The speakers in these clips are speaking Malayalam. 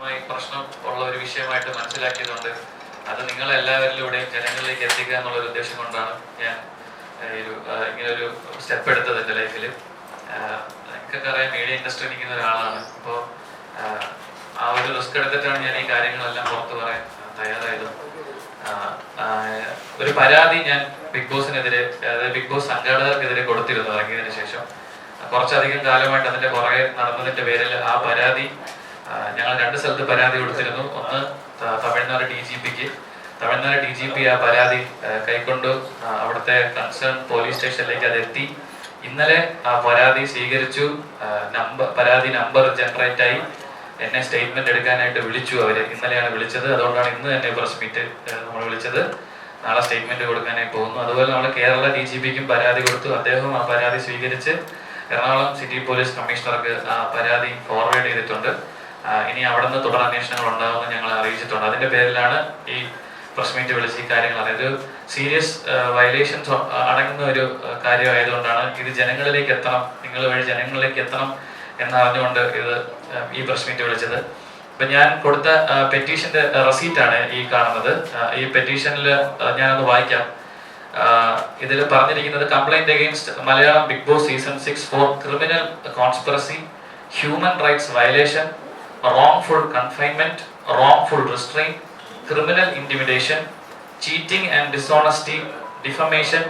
മായി പ്രശ്നം ഉള്ള ഒരു വിഷയമായിട്ട് മനസ്സിലാക്കിയതുകൊണ്ട് അത് നിങ്ങൾ എല്ലാവരിലൂടെയും ജനങ്ങളിലേക്ക് എത്തിക്കുക എന്നുള്ള ഒരു ഉദ്ദേശം കൊണ്ടാണ് ഞാൻ ഒരു ഇങ്ങനൊരു സ്റ്റെപ്പ് എടുത്തത് എന്റെ ലൈഫിൽ എനിക്കൊക്കെ അറിയാം മീഡിയ ഇൻഡസ്ട്രി നിൽക്കുന്ന ഒരാളാണ്. അപ്പോൾ ആ ഒരു റിസ്ക് എടുത്തിട്ടാണ് ഞാൻ ഈ കാര്യങ്ങളെല്ലാം പുറത്തു പറയാൻ തയ്യാറായതും. ഒരു പരാതി ഞാൻ ബിഗ് ബോസിനെതിരെ അതായത് ബിഗ് ബോസ് സംഘാടകർക്കെതിരെ കൊടുത്തിരുന്നു ഇറങ്ങിയതിനു ശേഷം. കുറച്ചധികം കാലമായിട്ട് അതിന്റെ പുറകെ നടന്നതിന്റെ പേരിൽ ആ പരാതി ഞങ്ങൾ രണ്ട് സ്ഥലത്ത് പരാതി കൊടുത്തിരുന്നു. ഒന്ന് തമിഴ്നാട് ഡി ജി പിക്ക് തമിഴ്നാട് ഡി ജി പി ആ പരാതി കൈക്കൊണ്ട് അവിടുത്തെ കൺസേൺ പോലീസ് സ്റ്റേഷനിലേക്ക് അത് എത്തി ഇന്നലെ ആ പരാതി സ്വീകരിച്ചു. നമ്പർ പരാതി നമ്പർ ജനറേറ്റ് ആയി. എന്നെ സ്റ്റേറ്റ്മെന്റ് എടുക്കാനായിട്ട് വിളിച്ചു അവർ. ഇന്നലെയാണ് വിളിച്ചത്. അതുകൊണ്ടാണ് ഇന്ന് തന്നെ പ്രസ് മീറ്റ് നമ്മൾ വിളിച്ചത്. നാളെ സ്റ്റേറ്റ്മെന്റ് കൊടുക്കാനായി പോകുന്നു. അതുപോലെ നമ്മൾ കേരള ഡി ജി പിക്കും പരാതി കൊടുത്തു. അദ്ദേഹം ആ പരാതി സ്വീകരിച്ച് എറണാകുളം സിറ്റി പോലീസ് കമ്മീഷണർക്ക് ആ പരാതി ഫോർവേഡ് ചെയ്തിട്ടുണ്ട്. ഇനി അവിടെ നിന്ന് തുടർ അന്വേഷണങ്ങൾ ഞങ്ങൾ അറിയിച്ചിട്ടുണ്ട്. അതിന്റെ പേരിലാണ് ഈ പ്രസ് മീറ്റ് വിളിച്ച് ഈ കാര്യങ്ങൾ അതായത് സീരിയസ് വയലേഷൻസ് അടങ്ങുന്ന ഒരു കാര്യമായതുകൊണ്ടാണ് ഇത് ജനങ്ങളിലേക്ക് എത്തണം നിങ്ങൾ വഴി ജനങ്ങളിലേക്ക് എത്തണം എന്നറിഞ്ഞുകൊണ്ട് ഇത് ഈ പ്രസ് മീറ്റ് വിളിച്ചത്. അപ്പൊ ഞാൻ കൊടുത്ത പെറ്റീഷന്റെ റെസീറ്റ് ആണ് ഈ കാണുന്നത്. ഈ പെറ്റീഷനിൽ ഞാനൊന്ന് വായിക്കാം. ഇതിൽ പറഞ്ഞിരിക്കുന്നത് complaint against Malayalam Bigg Boss season six four criminal conspiracy human rights violation wrongful confinement wrongful restraint criminal intimidation cheating and dishonesty defamation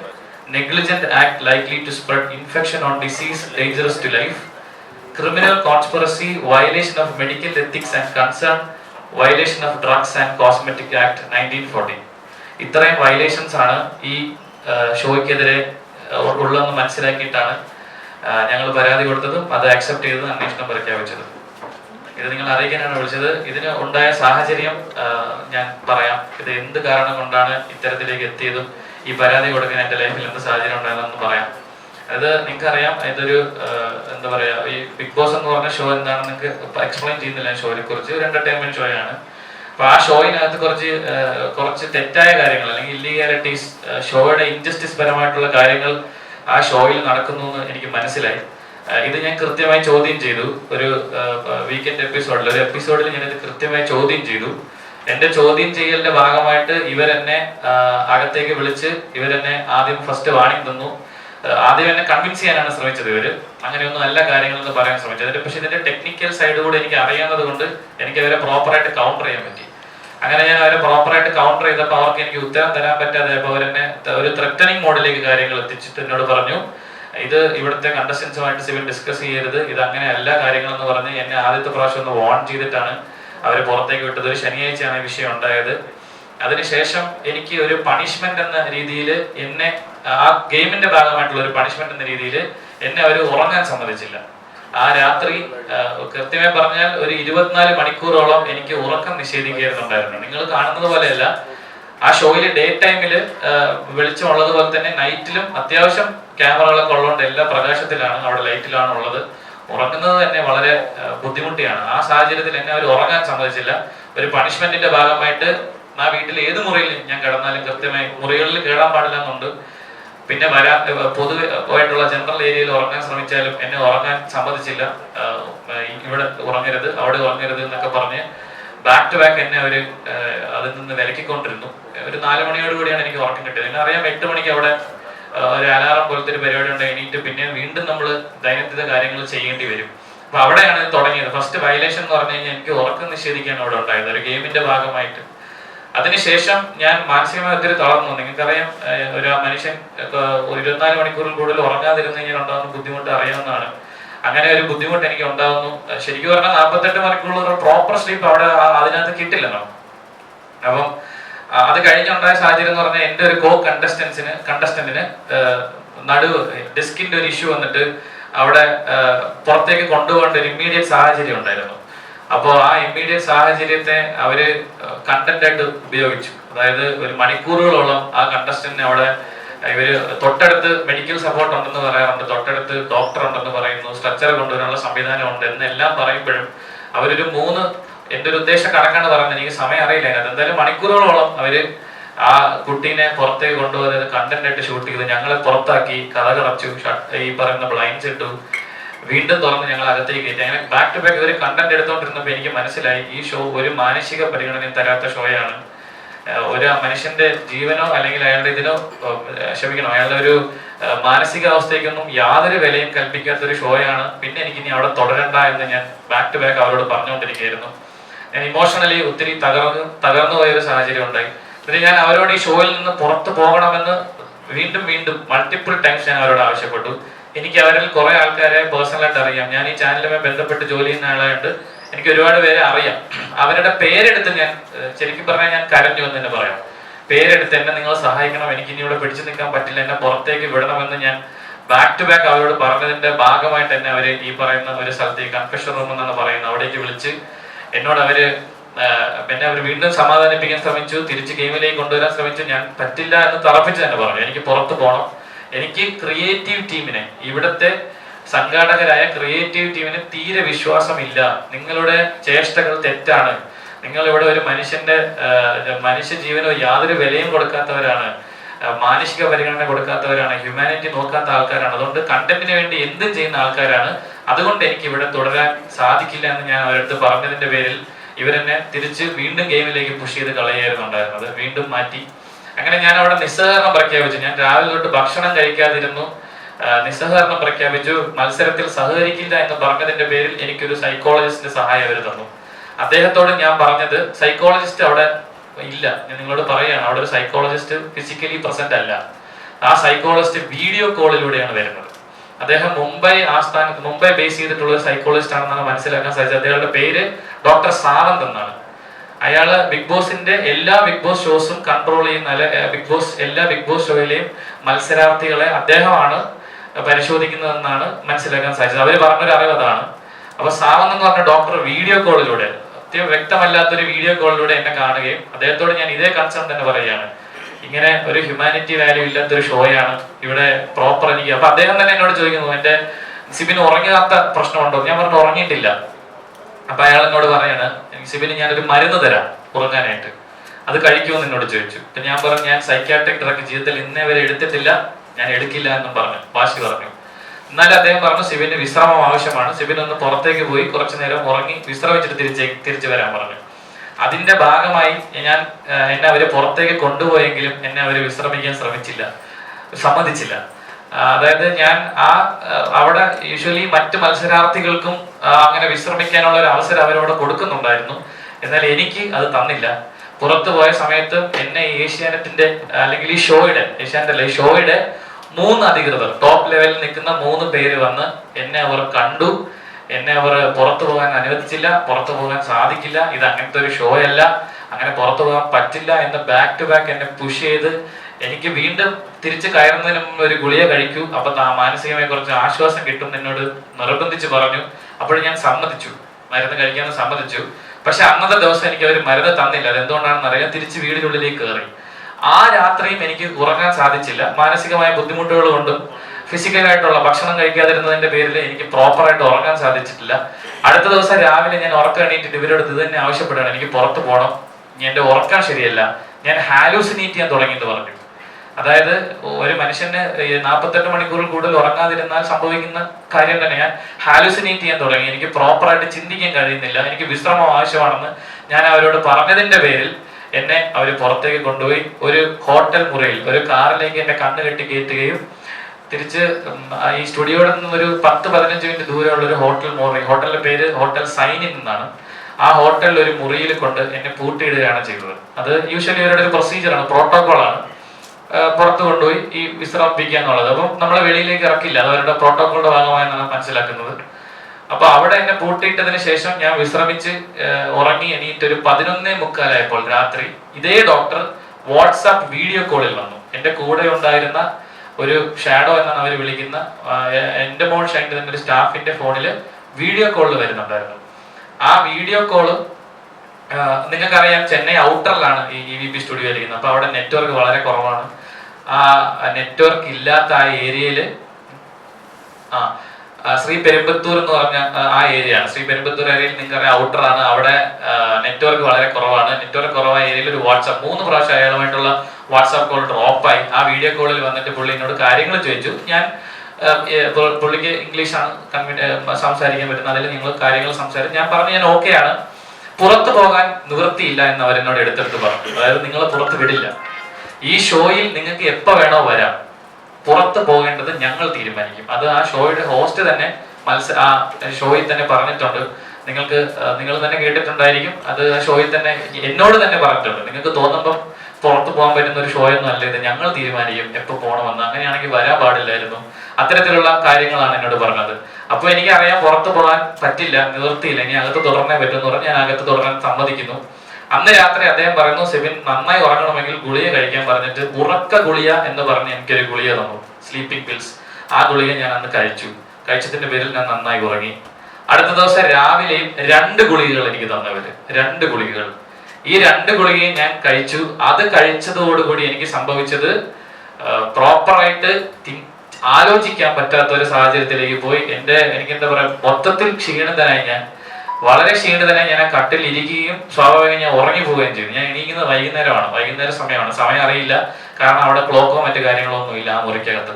negligent act likely to spread infection or disease dangerous to life criminal conspiracy violation of medical ethics and concern violation of drugs and cosmetic act 1940 ഇത്രയും വയലേഷൻസ് ആണ് ഈ ഷോയ്ക്കെതിരെ ഉള്ളതെന്ന് മനസ്സിലാക്കിയിട്ടാണ് ഞങ്ങൾ പരാതി കൊടുത്തതും അത് അക്സെപ്റ്റ് ചെയ്തതും അന്വേഷണം പ്രഖ്യാപിച്ചത് ഇത് നിങ്ങൾ അറിയിക്കാനാണ് വിളിച്ചത്. ഇതിന് ഉണ്ടായ സാഹചര്യം ഞാൻ പറയാം. ഇത് എന്ത് കാരണം കൊണ്ടാണ് ഇത്തരത്തിലേക്ക് എത്തിയതും ഈ പരാതി കൊടുക്കാൻ എന്റെ ലൈഫിൽ എന്ത് സാഹചര്യം ഉണ്ടായതെന്ന് പറയാം. അത് നിങ്ങൾക്ക് അറിയാം ഇതൊരു എന്താ പറയാ ഈ ബിഗ് ബോസ് എന്ന് പറഞ്ഞ ഷോ എന്താണ് നിങ്ങൾക്ക് എക്സ്പ്ലെയിൻ ചെയ്യുന്നില്ല ഷോയെ കുറിച്ച് ഒരു എന്റർടൈൻമെന്റ് ഷോ ആണ്. അപ്പൊ ആ ഷോയിനകത്ത് കുറച്ച് കുറച്ച് തെറ്റായ കാര്യങ്ങൾ അല്ലെങ്കിൽ ഇല്ലീഗാലിറ്റീസ് ഷോയുടെ ഇൻജസ്റ്റിസ് പരമായിട്ടുള്ള കാര്യങ്ങൾ ആ ഷോയിൽ നടക്കുന്നു എന്ന് എനിക്ക് മനസ്സിലായി. ഇത് ഞാൻ കൃത്യമായി ചോദ്യം ചെയ്തു. ഒരു വീക്കെൻഡ് എപ്പിസോഡിൽ ഒരു എപ്പിസോഡിൽ ഞാൻ ഇത് കൃത്യമായി ചോദ്യം ചെയ്തു. എന്റെ ചോദ്യം ചെയ്യലിന്റെ ഭാഗമായിട്ട് ഇവരെന്നെ അകത്തേക്ക് വിളിച്ച് ഇവരെന്നെ ആദ്യം ഫസ്റ്റ് വാണിംഗ് തന്നു. ആദ്യം എന്നെ കൺവിൻസ് ചെയ്യാനാണ് ശ്രമിച്ചത് ഇവർ. അങ്ങനെയൊന്നും നല്ല കാര്യങ്ങളെന്ന് പറയാൻ ശ്രമിച്ചത്. അതിന്റെ പക്ഷെ ഇതിന്റെ ടെക്നിക്കൽ സൈഡ് കൂടെ എനിക്ക് അറിയാവുന്നത് കൊണ്ട് എനിക്ക് അവരെ പ്രോപ്പറായിട്ട് കൗണ്ടർ ചെയ്യാൻ പറ്റി. അങ്ങനെ ഞാൻ അവരെ പ്രോപ്പറായിട്ട് കൗണ്ടർ ചെയ്തപ്പോൾ അവർക്ക് എനിക്ക് ഉത്തരം തരാൻ പറ്റാതെ അപ്പോൾ അവരെന്നെ ഒരു ത്രെറ്റനിങ് മോഡിലേക്ക് കാര്യങ്ങൾ എത്തിച്ചിട്ട് എന്നോട് പറഞ്ഞു. ഇത് ഇവിടുത്തെ കണ്ടസ്റ്റൻസുമായിട്ട് സിവിൽ ഡിസ്കസ് ചെയ്യരുത്. ഇത് അങ്ങനെയല്ല കാര്യങ്ങൾ എന്ന് പറഞ്ഞ് എന്നെ ആദ്യത്തെ പ്രാവശ്യം ഒന്ന് വാൺ ചെയ്തിട്ടാണ് അവർ പുറത്തേക്ക് വിട്ടത്. ഒരു ശനിയാഴ്ചയാണ് ഈ വിഷയം ഉണ്ടായത്. അതിനുശേഷം എനിക്ക് ഒരു പണിഷ്മെന്റ് എന്ന രീതിയിൽ എന്നെ ആ ഗെയിമിന്റെ ഭാഗമായിട്ടുള്ള ഒരു പണിഷ്മെന്റ് എന്ന രീതിയിൽ എന്നെ അവർ ഉറങ്ങാൻ സമ്മതിച്ചില്ല. ആ രാത്രി കൃത്യമായി പറഞ്ഞാൽ ഒരു ഇരുപത്തിനാല് മണിക്കൂറോളം എനിക്ക് ഉറക്കം നിഷേധിക്കുകയായിരുന്നുണ്ടായിരുന്നു നിങ്ങൾ കാണുന്നത് പോലെയല്ല. ആ ഷോയിൽ ഡേ ടൈമിൽ വെളിച്ചമുള്ളത് പോലെ തന്നെ നൈറ്റിലും അത്യാവശ്യം ക്യാമറകളൊക്കെ ഉള്ളതുകൊണ്ട് എല്ലാ പ്രകാശത്തിലാണ് അവിടെ ലൈറ്റിലാണ് ഉള്ളത്. ഉറങ്ങുന്നത് തന്നെ വളരെ ബുദ്ധിമുട്ടിയാണ്. ആ സാഹചര്യത്തിൽ എന്നെ അവർ ഉറങ്ങാൻ സമ്മതിച്ചില്ല. ഒരു പണിഷ്മെന്റിന്റെ ഭാഗമായിട്ട് ആ വീട്ടിൽ ഏത് മുറിയിലും ഞാൻ കിടന്നാലും കൃത്യമായി മുറികളിൽ കേടാൻ പാടില്ല എന്നുണ്ട് പിന്നെ വരാ പൊതുവെ ആയിട്ടുള്ള ജനറൽ ഏരിയയിൽ ഉറങ്ങാൻ ശ്രമിച്ചാലും എന്നെ ഉറങ്ങാൻ സമ്മതിച്ചില്ല. ഇവിടെ ഉറങ്ങരുത് അവിടെ ഉറങ്ങരുത് എന്നൊക്കെ പറഞ്ഞ് ബാക്ക് ടു ബാക്ക് എന്നെ അവർ അതിൽ നിന്ന് വിലക്കിക്കൊണ്ടിരുന്നു ഒരു നാല് മണിയോട് കൂടിയാണ് എനിക്ക് ഉറക്കം കിട്ടിയത്. എന്നെ അറിയാം എട്ട് മണിക്ക് അവിടെ ഒരു അലാറം പോലത്തെ ഒരു പരിപാടി ഉണ്ട്. എണീറ്റ് പിന്നെ വീണ്ടും നമ്മൾ ദൈനംദിന കാര്യങ്ങൾ ചെയ്യേണ്ടി വരും. അപ്പൊ അവിടെയാണ് തുടങ്ങിയത്. ഫസ്റ്റ് വയലേഷൻ എന്ന് പറഞ്ഞു കഴിഞ്ഞാൽ എനിക്ക് ഉറക്കം നിഷേധിക്കാണ് അവിടെ ഉണ്ടായത്. ഒരു ഗെയിമിന്റെ ഭാഗമായിട്ട്. അതിനുശേഷം ഞാൻ മാനസികമായി ഒത്തിരി തളർന്നു. നിങ്ങൾക്കറിയാം ഒരു മനുഷ്യൻ ഇരുപത്തിനാല് മണിക്കൂറിൽ കൂടുതൽ ഉറങ്ങാതിരുന്നു കഴിഞ്ഞാൽ ഉണ്ടാകുന്ന ബുദ്ധിമുട്ട് അറിയാവുന്നതാണ്. അങ്ങനെ ഒരു ബുദ്ധിമുട്ട് എനിക്ക് ഉണ്ടാകുന്നു. ശരിക്കും പറഞ്ഞാൽ നാൽപ്പത്തെട്ട് മണിക്കൂറിൽ പ്രോപ്പർ സ്ലീപ്പ് അവിടെ അതിനകത്ത് കിട്ടില്ല അപ്പം അത് കഴിഞ്ഞുണ്ടായ സാഹചര്യം എന്ന് പറഞ്ഞാൽ എന്റെ ഒരു കോ കണ്ടസ്റ്റൻസിന് കണ്ടസ്റ്റന്റിന് നടുവ് ഡിസ്കിന്റെ ഒരു ഇഷ്യൂ വന്നിട്ട് അവിടെ പുറത്തേക്ക് കൊണ്ടുപോകേണ്ട ഒരു ഇമ്മീഡിയറ്റ് സാഹചര്യം ഉണ്ടായിരുന്നു. അപ്പോൾ ആ ഇമ്മീഡിയറ്റ് സാഹചര്യത്തെ അവർ കണ്ടന്റ് ആയിട്ട് ഉപയോഗിച്ചു. അതായത് ഒരു മണിക്കൂറുകളോളം ആ കണ്ടസ്റ്റന്റിനെ അവിടെ ഇവർ തൊട്ടടുത്ത് മെഡിക്കൽ സപ്പോർട്ട് ഉണ്ടെന്ന് പറയാറുണ്ട് തൊട്ടടുത്ത് ഡോക്ടർ ഉണ്ടെന്ന് പറയുന്നു സ്ട്രക്ചർ കൊണ്ടുവരാനുള്ള സംവിധാനം ഉണ്ട് എന്നെല്ലാം പറയുമ്പോഴും അവരൊരു മൂന്ന് എന്റെ ഒരു ഉദ്ദേശം കണക്കാണ് പറഞ്ഞത് എനിക്ക് സമയം അറിയില്ല. അതിനകത്ത് എന്തായാലും മണിക്കൂറുകളോളം അവർ ആ കുട്ടീനെ പുറത്തേക്ക് കൊണ്ടുപോയത് കണ്ടന്റ് ആയിട്ട് ഷൂട്ട് ചെയ്ത് ഞങ്ങളെ പുറത്താക്കി കഥ കടച്ചു ഈ പറയുന്ന ബ്ലൈൻഡ്സ് ഇട്ടു. വീണ്ടും തുറന്ന് ഞങ്ങൾ അകത്തേക്ക് കയറ്റി. അങ്ങനെ ബാക്ക് ടു ബാക്ക് ഒരു കണ്ടന്റ് എടുത്തോണ്ടിരുന്നപ്പോൾ എനിക്ക് മനസ്സിലായി ഈ ഷോ ഒരു മാനസിക പരിഗണനയും തരാത്ത ഷോയാണ് ഒരു മനുഷ്യന്റെ ജീവനോ അല്ലെങ്കിൽ അയാളുടെ ഇതിനോ ക്ഷമിക്കണോ അയാളുടെ ഒരു മാനസികാവസ്ഥയ്ക്കൊന്നും യാതൊരു വിലയും കൽപ്പിക്കാത്ത ഒരു ഷോയാണ് പിന്നെ എനിക്ക് ഇനി അവിടെ തുടരണ്ട എന്ന് ഞാൻ ബാക്ക് ടു ബാക്ക് അവരോട് പറഞ്ഞുകൊണ്ടിരിക്കുകയായിരുന്നു. ഞാൻ ഇമോഷണലി ഒത്തിരി തകർന്ന് തകർന്നു പോയൊരു സാഹചര്യം ഉണ്ടായി. പിന്നെ ഞാൻ അവരോട് ഈ ഷോയിൽ നിന്ന് പുറത്തു പോകണമെന്ന് വീണ്ടും വീണ്ടും മൾട്ടിപ്പിൾ ടൈംസ് ഞാൻ അവരോട് ആവശ്യപ്പെട്ടു. എനിക്ക് അവരിൽ കുറെ ആൾക്കാരെ പേഴ്സണലായിട്ട് അറിയാം. ഞാൻ ഈ ചാനലുമായി ബന്ധപ്പെട്ട് ജോലി ചെയ്യുന്ന ആളായിട്ട് എനിക്ക് ഒരുപാട് പേരെ അറിയാം. അവരുടെ പേരെടുത്ത് ഞാൻ ശരിക്കും പറഞ്ഞാൽ ഞാൻ കരഞ്ഞു എന്ന് തന്നെ പറയാം. പേരെടുത്ത് എന്നെ നിങ്ങൾ സഹായിക്കണം എനിക്ക് ഇനി ഇവിടെ പിടിച്ചു നിൽക്കാൻ പറ്റില്ല എന്നെ പുറത്തേക്ക് വിടണമെന്ന് ഞാൻ ബാക്ക് ടു ബാക്ക് അവരോട് പറഞ്ഞതിന്റെ ഭാഗമായിട്ട് തന്നെ അവരെ ഈ പറയുന്ന ഒരു സ്ഥലത്ത് കൺഫെഷൻ റൂം എന്നാണ് പറയുന്നത്. അവിടേക്ക് വിളിച്ച് എന്നോട് അവർ എന്നെ അവർ വീണ്ടും സമാധാനിപ്പിക്കാൻ ശ്രമിച്ചു. തിരിച്ച് ഗെയിമിലേക്ക് കൊണ്ടുവരാൻ ശ്രമിച്ചു. ഞാൻ പറ്റില്ല എന്ന് തറപ്പിച്ച് തന്നെ പറഞ്ഞു. എനിക്ക് പുറത്ത് പോകണം എനിക്ക് ക്രിയേറ്റീവ് ടീമിനെ ഇവിടുത്തെ സംഘാടകരായ ക്രിയേറ്റീവ് ടീമിന് തീരെ വിശ്വാസമില്ല. നിങ്ങളുടെ ചേഷ്ടകൾ തെറ്റാണ്. നിങ്ങൾ ഇവിടെ ഒരു മനുഷ്യന്റെ മനുഷ്യ ജീവനോ യാതൊരു വിലയും കൊടുക്കാത്തവരാണ്. മാനുഷിക പരിഗണന കൊടുക്കാത്തവരാണ് ഹ്യൂമാനിറ്റി നോക്കാത്ത ആൾക്കാരാണ്. അതുകൊണ്ട് കണ്ടന്റിന് വേണ്ടി എന്തും ചെയ്യുന്ന ആൾക്കാരാണ്? അതുകൊണ്ട് എനിക്ക് ഇവിടെ തുടരാൻ സാധിക്കില്ല എന്ന് ഞാൻ അവരടുത്ത് പറഞ്ഞതിന്റെ പേരിൽ ഇവരെന്നെ തിരിച്ച് വീണ്ടും ഗെയിമിലേക്ക് പുഷ് ചെയ്ത് കളയായിരുന്നു ഉണ്ടായിരുന്നത്. വീണ്ടും മാറ്റി. അങ്ങനെ ഞാൻ അവിടെ നിസ്സഹകരണം പ്രഖ്യാപിച്ചു. ഞാൻ രാവിലെ തൊട്ട് ഭക്ഷണം കഴിക്കാതിരുന്നു. നിസ്സഹകരണം പ്രഖ്യാപിച്ചു. മത്സരത്തിൽ സഹകരിക്കില്ല എന്ന് പറഞ്ഞതിന്റെ പേരിൽ എനിക്കൊരു സൈക്കോളജിസ്റ്റിന്റെ സഹായം അവർ തന്നു. അദ്ദേഹത്തോട് ഞാൻ പറഞ്ഞത് സൈക്കോളജിസ്റ്റ് അവിടെ ഇല്ല ഞാൻ നിങ്ങളോട് പറയുകയാണ്. അവിടെ ഒരു സൈക്കോളജിസ്റ്റ് ഫിസിക്കലി പ്രസന്റ് അല്ല. ആ സൈക്കോളജിസ്റ്റ് വീഡിയോ കോളിലൂടെയാണ് വരുന്നത്. അദ്ദേഹം മുംബൈ ആസ്ഥാന മുംബൈ ബേസ് ചെയ്തിട്ടുള്ള ഒരു സൈക്കോളജിസ്റ്റ് ആണെന്നാണ് മനസ്സിലാക്കാൻ സാധിച്ചത്. അദ്ദേഹത്തിന്റെ പേര് ഡോക്ടർ സാവന്ത് എന്നാണ്. അയാൾ ബിഗ് ബോസിന്റെ എല്ലാ ബിഗ് ബോസ് ഷോസും കൺട്രോൾ ചെയ്യുന്ന ബിഗ് ബോസ് എല്ലാ ബിഗ് ബോസ് ഷോയിലെയും മത്സരാർത്ഥികളെ അദ്ദേഹമാണ് പരിശോധിക്കുന്നതെന്നാണ് മനസ്സിലാക്കാൻ സാധിച്ചത്. അവർ പറഞ്ഞൊരു അറിവ് അതാണ്. അപ്പൊ സാവന്ത് എന്ന് പറഞ്ഞ ഡോക്ടർ വീഡിയോ കോളിലൂടെ വ്യക്തമല്ലാത്തൊരു വീഡിയോ കോളിലൂടെ എന്നെ കാണുകയും അദ്ദേഹത്തോട് ഞാൻ ഇതേ കൺസേൺ തന്നെ പറയുകയാണ്. ഇങ്ങനെ ഒരു ഹ്യൂമാനിറ്റി വാല്യൂ ഇല്ലാത്തൊരു ഷോയാണ് ഇവിടെ പ്രോപ്പർ എനിക്ക് അപ്പൊ അദ്ദേഹം തന്നെ എന്നോട് ചോദിക്കുന്നു എന്റെ സിബിന് ഉറങ്ങാത്ത പ്രശ്നമുണ്ടോ? ഞാൻ പറഞ്ഞു ഉറങ്ങിയിട്ടില്ല. അപ്പൊ അയാൾ എന്നോട് പറയാണ് "എനിക്ക് സിബിന് ഞാനൊരു മരുന്ന് തരാം ഉറങ്ങാനായിട്ട്. അത് കഴിക്കുമെന്ന് എന്നോട് ചോദിച്ചു. ഞാൻ പറഞ്ഞു ഞാൻ സൈക്യാട്രിക് ഡ്രഗ് ജീവിതത്തിൽ ഇന്നേ വരെ എടുത്തിട്ടില്ല ഞാൻ എടുക്കില്ല എന്നും പറഞ്ഞു. വാശി പറഞ്ഞു. എന്നാലും അദ്ദേഹം പറഞ്ഞു സിബിന് വിശ്രമം ആവശ്യമാണ്. സിബിൻ ഒന്ന് പുറത്തേക്ക് പോയി കുറച്ചു നേരം ഉറങ്ങി വിശ്രമിച്ചിട്ട് തിരിച്ച് തിരിച്ചു വരാൻ പറഞ്ഞു. അതിന്റെ ഭാഗമായി ഞാൻ എന്നെ അവർ പുറത്തേക്ക് കൊണ്ടുപോയെങ്കിലും എന്നെ അവർ വിശ്രമിക്കാൻ ശ്രമിച്ചില്ല സമ്മതിച്ചില്ല. അതായത് ഞാൻ ആ അവിടെ യൂഷ്വലി മറ്റ് മത്സരാർത്ഥികൾക്കും അങ്ങനെ വിശ്രമിക്കാനുള്ള ഒരു അവസരം അവരോട് കൊടുക്കുന്നുണ്ടായിരുന്നു. എന്നാൽ എനിക്ക് അത് തന്നില്ല. പുറത്തു പോയ സമയത്ത് എന്നെ ഏഷ്യാനെറ്റിന്റെ അല്ലെങ്കിൽ ഈ ഷോയുടെ ഏഷ്യാനെറ്റ് അല്ല ഈ ഷോയുടെ മൂന്ന് അധികൃതർ. ടോപ്പ് ലെവലിൽ നിൽക്കുന്ന മൂന്ന് പേര് വന്ന് എന്നെ അവർ കണ്ടു. എന്നെ അവർ പുറത്തു പോകാൻ അനുവദിച്ചില്ല പുറത്തു പോകാൻ സാധിക്കില്ല. ഇത് അങ്ങനത്തെ ഒരു ഷോ അല്ല അങ്ങനെ പുറത്തു പോകാൻ പറ്റില്ല എന്ന് ബാക്ക് ടു ബാക്ക് എന്നെ പുഷ് ചെയ്ത് എനിക്ക് വീണ്ടും തിരിച്ച് കയറുന്നതിന് മുമ്പ് ഒരു ഗുളിക കഴിക്കൂ. അപ്പൊ താ മാനസികമായി കുറച്ച് ആശ്വാസം കിട്ടും എന്നോട് നിർബന്ധിച്ച് പറഞ്ഞു. അപ്പോൾ ഞാൻ സമ്മതിച്ചു. മരുന്ന് കഴിക്കാമെന്ന് സമ്മതിച്ചു. പക്ഷെ അന്നത്തെ ദിവസം എനിക്ക് അവർ മരുന്ന് തന്നില്ല. അതെന്തുകൊണ്ടാണെന്ന് അറിയാം തിരിച്ച് വീടിനുള്ളിലേക്ക് കയറി. ആ രാത്രിയും എനിക്ക് ഉറങ്ങാൻ സാധിച്ചില്ല. മാനസികമായ ബുദ്ധിമുട്ടുകൾ കൊണ്ടും ഫിസിക്കലായിട്ടുള്ള ഭക്ഷണം കഴിക്കാതിരുന്നതിന്റെ പേരിൽ എനിക്ക് പ്രോപ്പറായിട്ട് ഉറങ്ങാൻ സാധിച്ചിട്ടില്ല. അടുത്ത ദിവസം രാവിലെ ഞാൻ ഉറക്കം ഇവരോട് ഇത് തന്നെ ആവശ്യപ്പെടുകയാണ്. എനിക്ക് പുറത്ത് പോകണം. എന്റെ ഉറക്കം ശരിയല്ല. ഞാൻ ഹാലൂസിനേറ്റ് ചെയ്യാൻ തുടങ്ങി എന്ന് പറഞ്ഞു. അതായത് ഒരു മനുഷ്യന് നാൽപ്പത്തെട്ട് മണിക്കൂറിൽ കൂടുതൽ ഉറങ്ങാതിരുന്നാൽ സംഭവിക്കുന്ന കാര്യം തന്നെ ഞാൻ ഹാലുസിനേറ്റ് ചെയ്യാൻ തുടങ്ങി. എനിക്ക് പ്രോപ്പറായിട്ട് ചിന്തിക്കാൻ കഴിയുന്നില്ല. എനിക്ക് വിശ്രമം ആവശ്യമാണെന്ന് ഞാൻ അവരോട് പറഞ്ഞതിന്റെ പേരിൽ എന്നെ അവർ പുറത്തേക്ക് കൊണ്ടുപോയി ഒരു ഹോട്ടൽ മുറിയിൽ ഒരു കാറിലേക്ക് എന്നെ കണ്ണ് കെട്ടി കയറ്റുകയും തിരിച്ച് ഈ സ്റ്റുഡിയോയിൽ നിന്ന് ഒരു പത്ത് പതിനഞ്ച് മിനിറ്റ് ദൂരമുള്ള ഒരു ഹോട്ടൽ മുറി ഹോട്ടലിന്റെ പേര് ഹോട്ടൽ സൈനിൻ എന്നാണ്. ആ ഹോട്ടലിൽ ഒരു മുറിയിൽ കൊണ്ട് എന്നെ പൂട്ടിയിടുകയാണ് ചെയ്തത്. അത് യൂഷ്വലി അവരുടെ ഒരു പ്രൊസീജിയറാണ് പ്രോട്ടോകോളാണ് പുറത്ത് കൊണ്ടുപോയി ഈ വിശ്രമിപ്പിക്കുക എന്നുള്ളത്. അപ്പം നമ്മളെ വെളിയിലേക്ക് ഇറക്കില്ല. അത് അവരുടെ പ്രോട്ടോകോളിന്റെ ഭാഗമായി മനസ്സിലാക്കുന്നത്. അപ്പൊ അവിടെ എന്നെ പൂട്ടിയിട്ടതിന് ശേഷം ഞാൻ വിശ്രമിച്ച് ഉറങ്ങി എണീറ്റ് ഒരു പതിനൊന്നേ മുക്കാലായപ്പോൾ രാത്രി ഇതേ ഡോക്ടർ വാട്സാപ്പ് വീഡിയോ കോളിൽ വന്നു. എന്റെ കൂടെ ഉണ്ടായിരുന്ന ഒരു ഷാഡോ എന്നാണ് അവർ വിളിക്കുന്ന എന്റെ മോൾ ഷൈന്റെ ഒരു സ്റ്റാഫിന്റെ ഫോണിൽ വീഡിയോ കോളിൽ വരുന്നുണ്ടായിരുന്നു. ആ വീഡിയോ കോൾ നിങ്ങൾക്കറിയാം ചെന്നൈ ഔട്ടറിലാണ് ഈ ഇ വി പി സ്റ്റുഡിയോ ഇരിക്കുന്നത്. അപ്പൊ അവിടെ നെറ്റ്വർക്ക് വളരെ കുറവാണ്. ആ നെറ്റ്വർക്ക് ഇല്ലാത്ത ആ ഏരിയയിൽ ആ, ശ്രീ പെരുമ്പത്തൂർ എന്ന് പറഞ്ഞ ആ, ഏരിയ ശ്രീ പെരുമ്പത്തൂർ ഏരിയയിൽ നിങ്ങൾക്കറിയാം ഔട്ടർ ആണ്. അവിടെ നെറ്റ്വർക്ക് വളരെ കുറവാണ്. നെറ്റ്വർക്ക് കുറവായ ഏരിയയിൽ ഒരു വാട്സാപ്പ് മൂന്ന് പ്രാവശ്യം അയാളുമായിട്ടുള്ള വാട്സാപ്പ് കോൾ ഡ്രോപ്പായി ആ വീഡിയോ കോളിൽ വന്നിട്ട് പുള്ളി എന്നോട് കാര്യങ്ങൾ ചോദിച്ചു. ഞാൻ പുള്ളിക്ക് ഇംഗ്ലീഷാണ് സംസാരിക്കാൻ പറ്റുന്നത്. അതിൽ നിങ്ങൾ കാര്യങ്ങൾ സംസാരിക്കും ഞാൻ പറഞ്ഞു ഞാൻ ഓക്കെയാണ് പുറത്തു പോകാൻ നിവൃത്തിയില്ല എന്ന് അവരെന്നോട് എടുത്തെടുത്ത് പറഞ്ഞു. അതായത് നിങ്ങളെ പുറത്ത് വിടില്ല. ഈ ഷോയിൽ നിങ്ങൾക്ക് എപ്പോ വേണോ വരാം. പുറത്ത് പോകേണ്ടത് ഞങ്ങൾ തീരുമാനിക്കും. അത് ആ ഷോയുടെ ഹോസ്റ്റ് തന്നെ മത്സ ആ ഷോയിൽ തന്നെ പറഞ്ഞിട്ടുണ്ട്. നിങ്ങൾക്ക് നിങ്ങൾ തന്നെ കേട്ടിട്ടുണ്ടായിരിക്കും. അത് ആ ഷോയിൽ തന്നെ എന്നോട് തന്നെ പറഞ്ഞിട്ടുണ്ട്. നിങ്ങൾക്ക് തോന്നുമ്പം പുറത്ത് പോകാൻ പറ്റുന്ന ഒരു ഷോ ഒന്നും അല്ല ഇത്. ഞങ്ങൾ തീരുമാനിക്കും എപ്പോൾ പോകണമെന്ന്. അങ്ങനെയാണെങ്കിൽ വരാൻ പാടില്ലായിരുന്നു. അത്തരത്തിലുള്ള കാര്യങ്ങളാണ് എന്നോട് പറഞ്ഞത്. അപ്പൊ എനിക്കറിയാം പുറത്ത് പോകാൻ പറ്റില്ല നിവൃത്തിയില്ല. ഇനി അകത്ത് തുടർന്നേ പറ്റുമെന്ന് പറഞ്ഞ് ഞാൻ അകത്ത് തുടരാൻ സമ്മതിക്കുന്നു. അന്ന് രാത്രി അദ്ദേഹം പറയുന്നു സെബിൻ നന്നായി ഉറങ്ങണമെങ്കിൽ ഗുളിക കഴിക്കാൻ പറഞ്ഞിട്ട് ഉറക്ക ഗുളിക എന്ന് പറഞ്ഞ് എനിക്കൊരു ഗുളിക തന്നു സ്ലീപ്പിംഗ് പിൽസ് ആ ഗുളിക ഞാൻ അന്ന് കഴിച്ചു. കഴിച്ചതിന്റെ പേരിൽ ഞാൻ നന്നായി ഉറങ്ങി. അടുത്ത ദിവസം രാവിലെയും രണ്ട് ഗുളികകൾ എനിക്ക് തന്നവര്. രണ്ട് ഗുളികകൾ. ഈ രണ്ട് ഗുളികയും ഞാൻ കഴിച്ചു. അത് കഴിച്ചതോടുകൂടി എനിക്ക് സംഭവിച്ചത് പ്രോപ്പറായിട്ട് ആലോചിക്കാൻ പറ്റാത്ത ഒരു സാഹചര്യത്തിലേക്ക് പോയി. എന്റെ എനിക്ക് എന്താ പറയാ മൊത്തത്തിൽ ക്ഷീണിതനായി ഞാൻ വളരെ ക്ഷീണിതനായി ഞാൻ ആ കട്ടിൽ ഇരിക്കുകയും സ്വാഭാവികം ഞാൻ ഉറങ്ങി പോവുകയും ചെയ്തു. ഞാൻ എണീക്കുന്നത് വൈകുന്നേരമാണ്. വൈകുന്നേര സമയമാണ്. സമയം അറിയില്ല. കാരണം അവിടെ ക്ലോക്കോ മറ്റു കാര്യങ്ങളോ ഒന്നും ഇല്ല ആ മുറിക്കകത്ത്.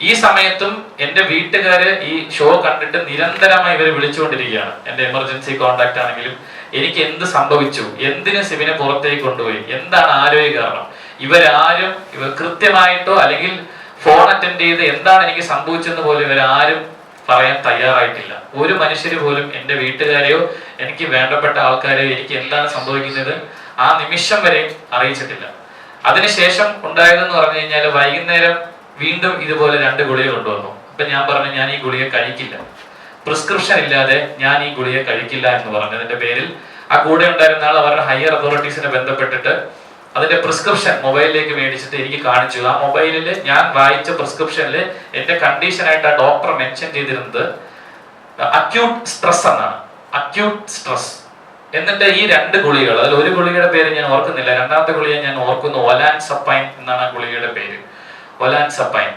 ഈ സമയത്തും എന്റെ വീട്ടുകാര് ഈ ഷോ കണ്ടിട്ട് നിരന്തരമായി ഇവർ വിളിച്ചുകൊണ്ടിരിക്കുകയാണ്. എന്റെ എമർജൻസി കോണ്ടാക്ട് ആണെങ്കിലും എനിക്ക് എന്ത് സംഭവിച്ചു? എന്തിന് സിബിനെ പുറത്തേക്ക് കൊണ്ടുപോയി? എന്താണ് ആരോഗ്യ കാരണം? ഇവരാരും ഇവർ കൃത്യമായിട്ടോ അല്ലെങ്കിൽ ഫോൺ അറ്റൻഡ് ചെയ്ത് എന്താണ് എനിക്ക് സംഭവിച്ചെന്ന് പോലും ഇവരാരും പറയാൻ തയ്യാറായിട്ടില്ല. ഒരു മനുഷ്യര് പോലും എന്റെ വീട്ടുകാരെയോ എനിക്ക് വേണ്ടപ്പെട്ട ആൾക്കാരെയോ എനിക്ക് എന്താണ് സംഭവിക്കുന്നത് ആ നിമിഷം വരെ അറിയിച്ചിട്ടില്ല. അതിനുശേഷം ഉണ്ടായതെന്ന് പറഞ്ഞു കഴിഞ്ഞാൽ വൈകുന്നേരം വീണ്ടും ഇതുപോലെ രണ്ട് ഗുളിക കൊണ്ടുവന്നു. അപ്പൊ ഞാൻ പറഞ്ഞു ഞാൻ ഈ ഗുളിക കഴിക്കില്ല. പ്രിസ്ക്രിപ്ഷൻ ഇല്ലാതെ ഞാൻ ഈ ഗുളിക കഴിക്കില്ല എന്ന് പറഞ്ഞതിന്റെ പേരിൽ ആ കൂടെ ഉണ്ടായിരുന്ന ആൾ അവരുടെ ഹയർ അതോറിറ്റീസിനെ ബന്ധപ്പെട്ടിട്ട് അതിന്റെ പ്രിസ്ക്രിപ്ഷൻ മൊബൈലിലേക്ക് മേടിച്ചിട്ട് എനിക്ക് കാണിച്ചു ആ മൊബൈലിൽ ഞാൻ വായിച്ച പ്രിസ്ക്രിപ്ഷനിൽ എന്റെ കണ്ടീഷനായിട്ട് ആ ഡോക്ടർ മെൻഷൻ ചെയ്തിരുന്നത് അക്യൂട്ട് സ്ട്രെസ് എന്നാണ്. അക്യൂട്ട് സ്ട്രെസ് എന്നിട്ട് ഈ രണ്ട് ഗുളികൾ അതിൽ ഒരു ഗുളികയുടെ പേര് ഞാൻ ഓർക്കുന്നില്ല. രണ്ടാമത്തെ ഗുളിക ഞാൻ ഓർക്കുന്നു ഒലാൻ സപ്പൈൻ എന്നാണ് ആ ഗുളികയുടെ പേര്. ഒലാൻ സപ്പൈൻ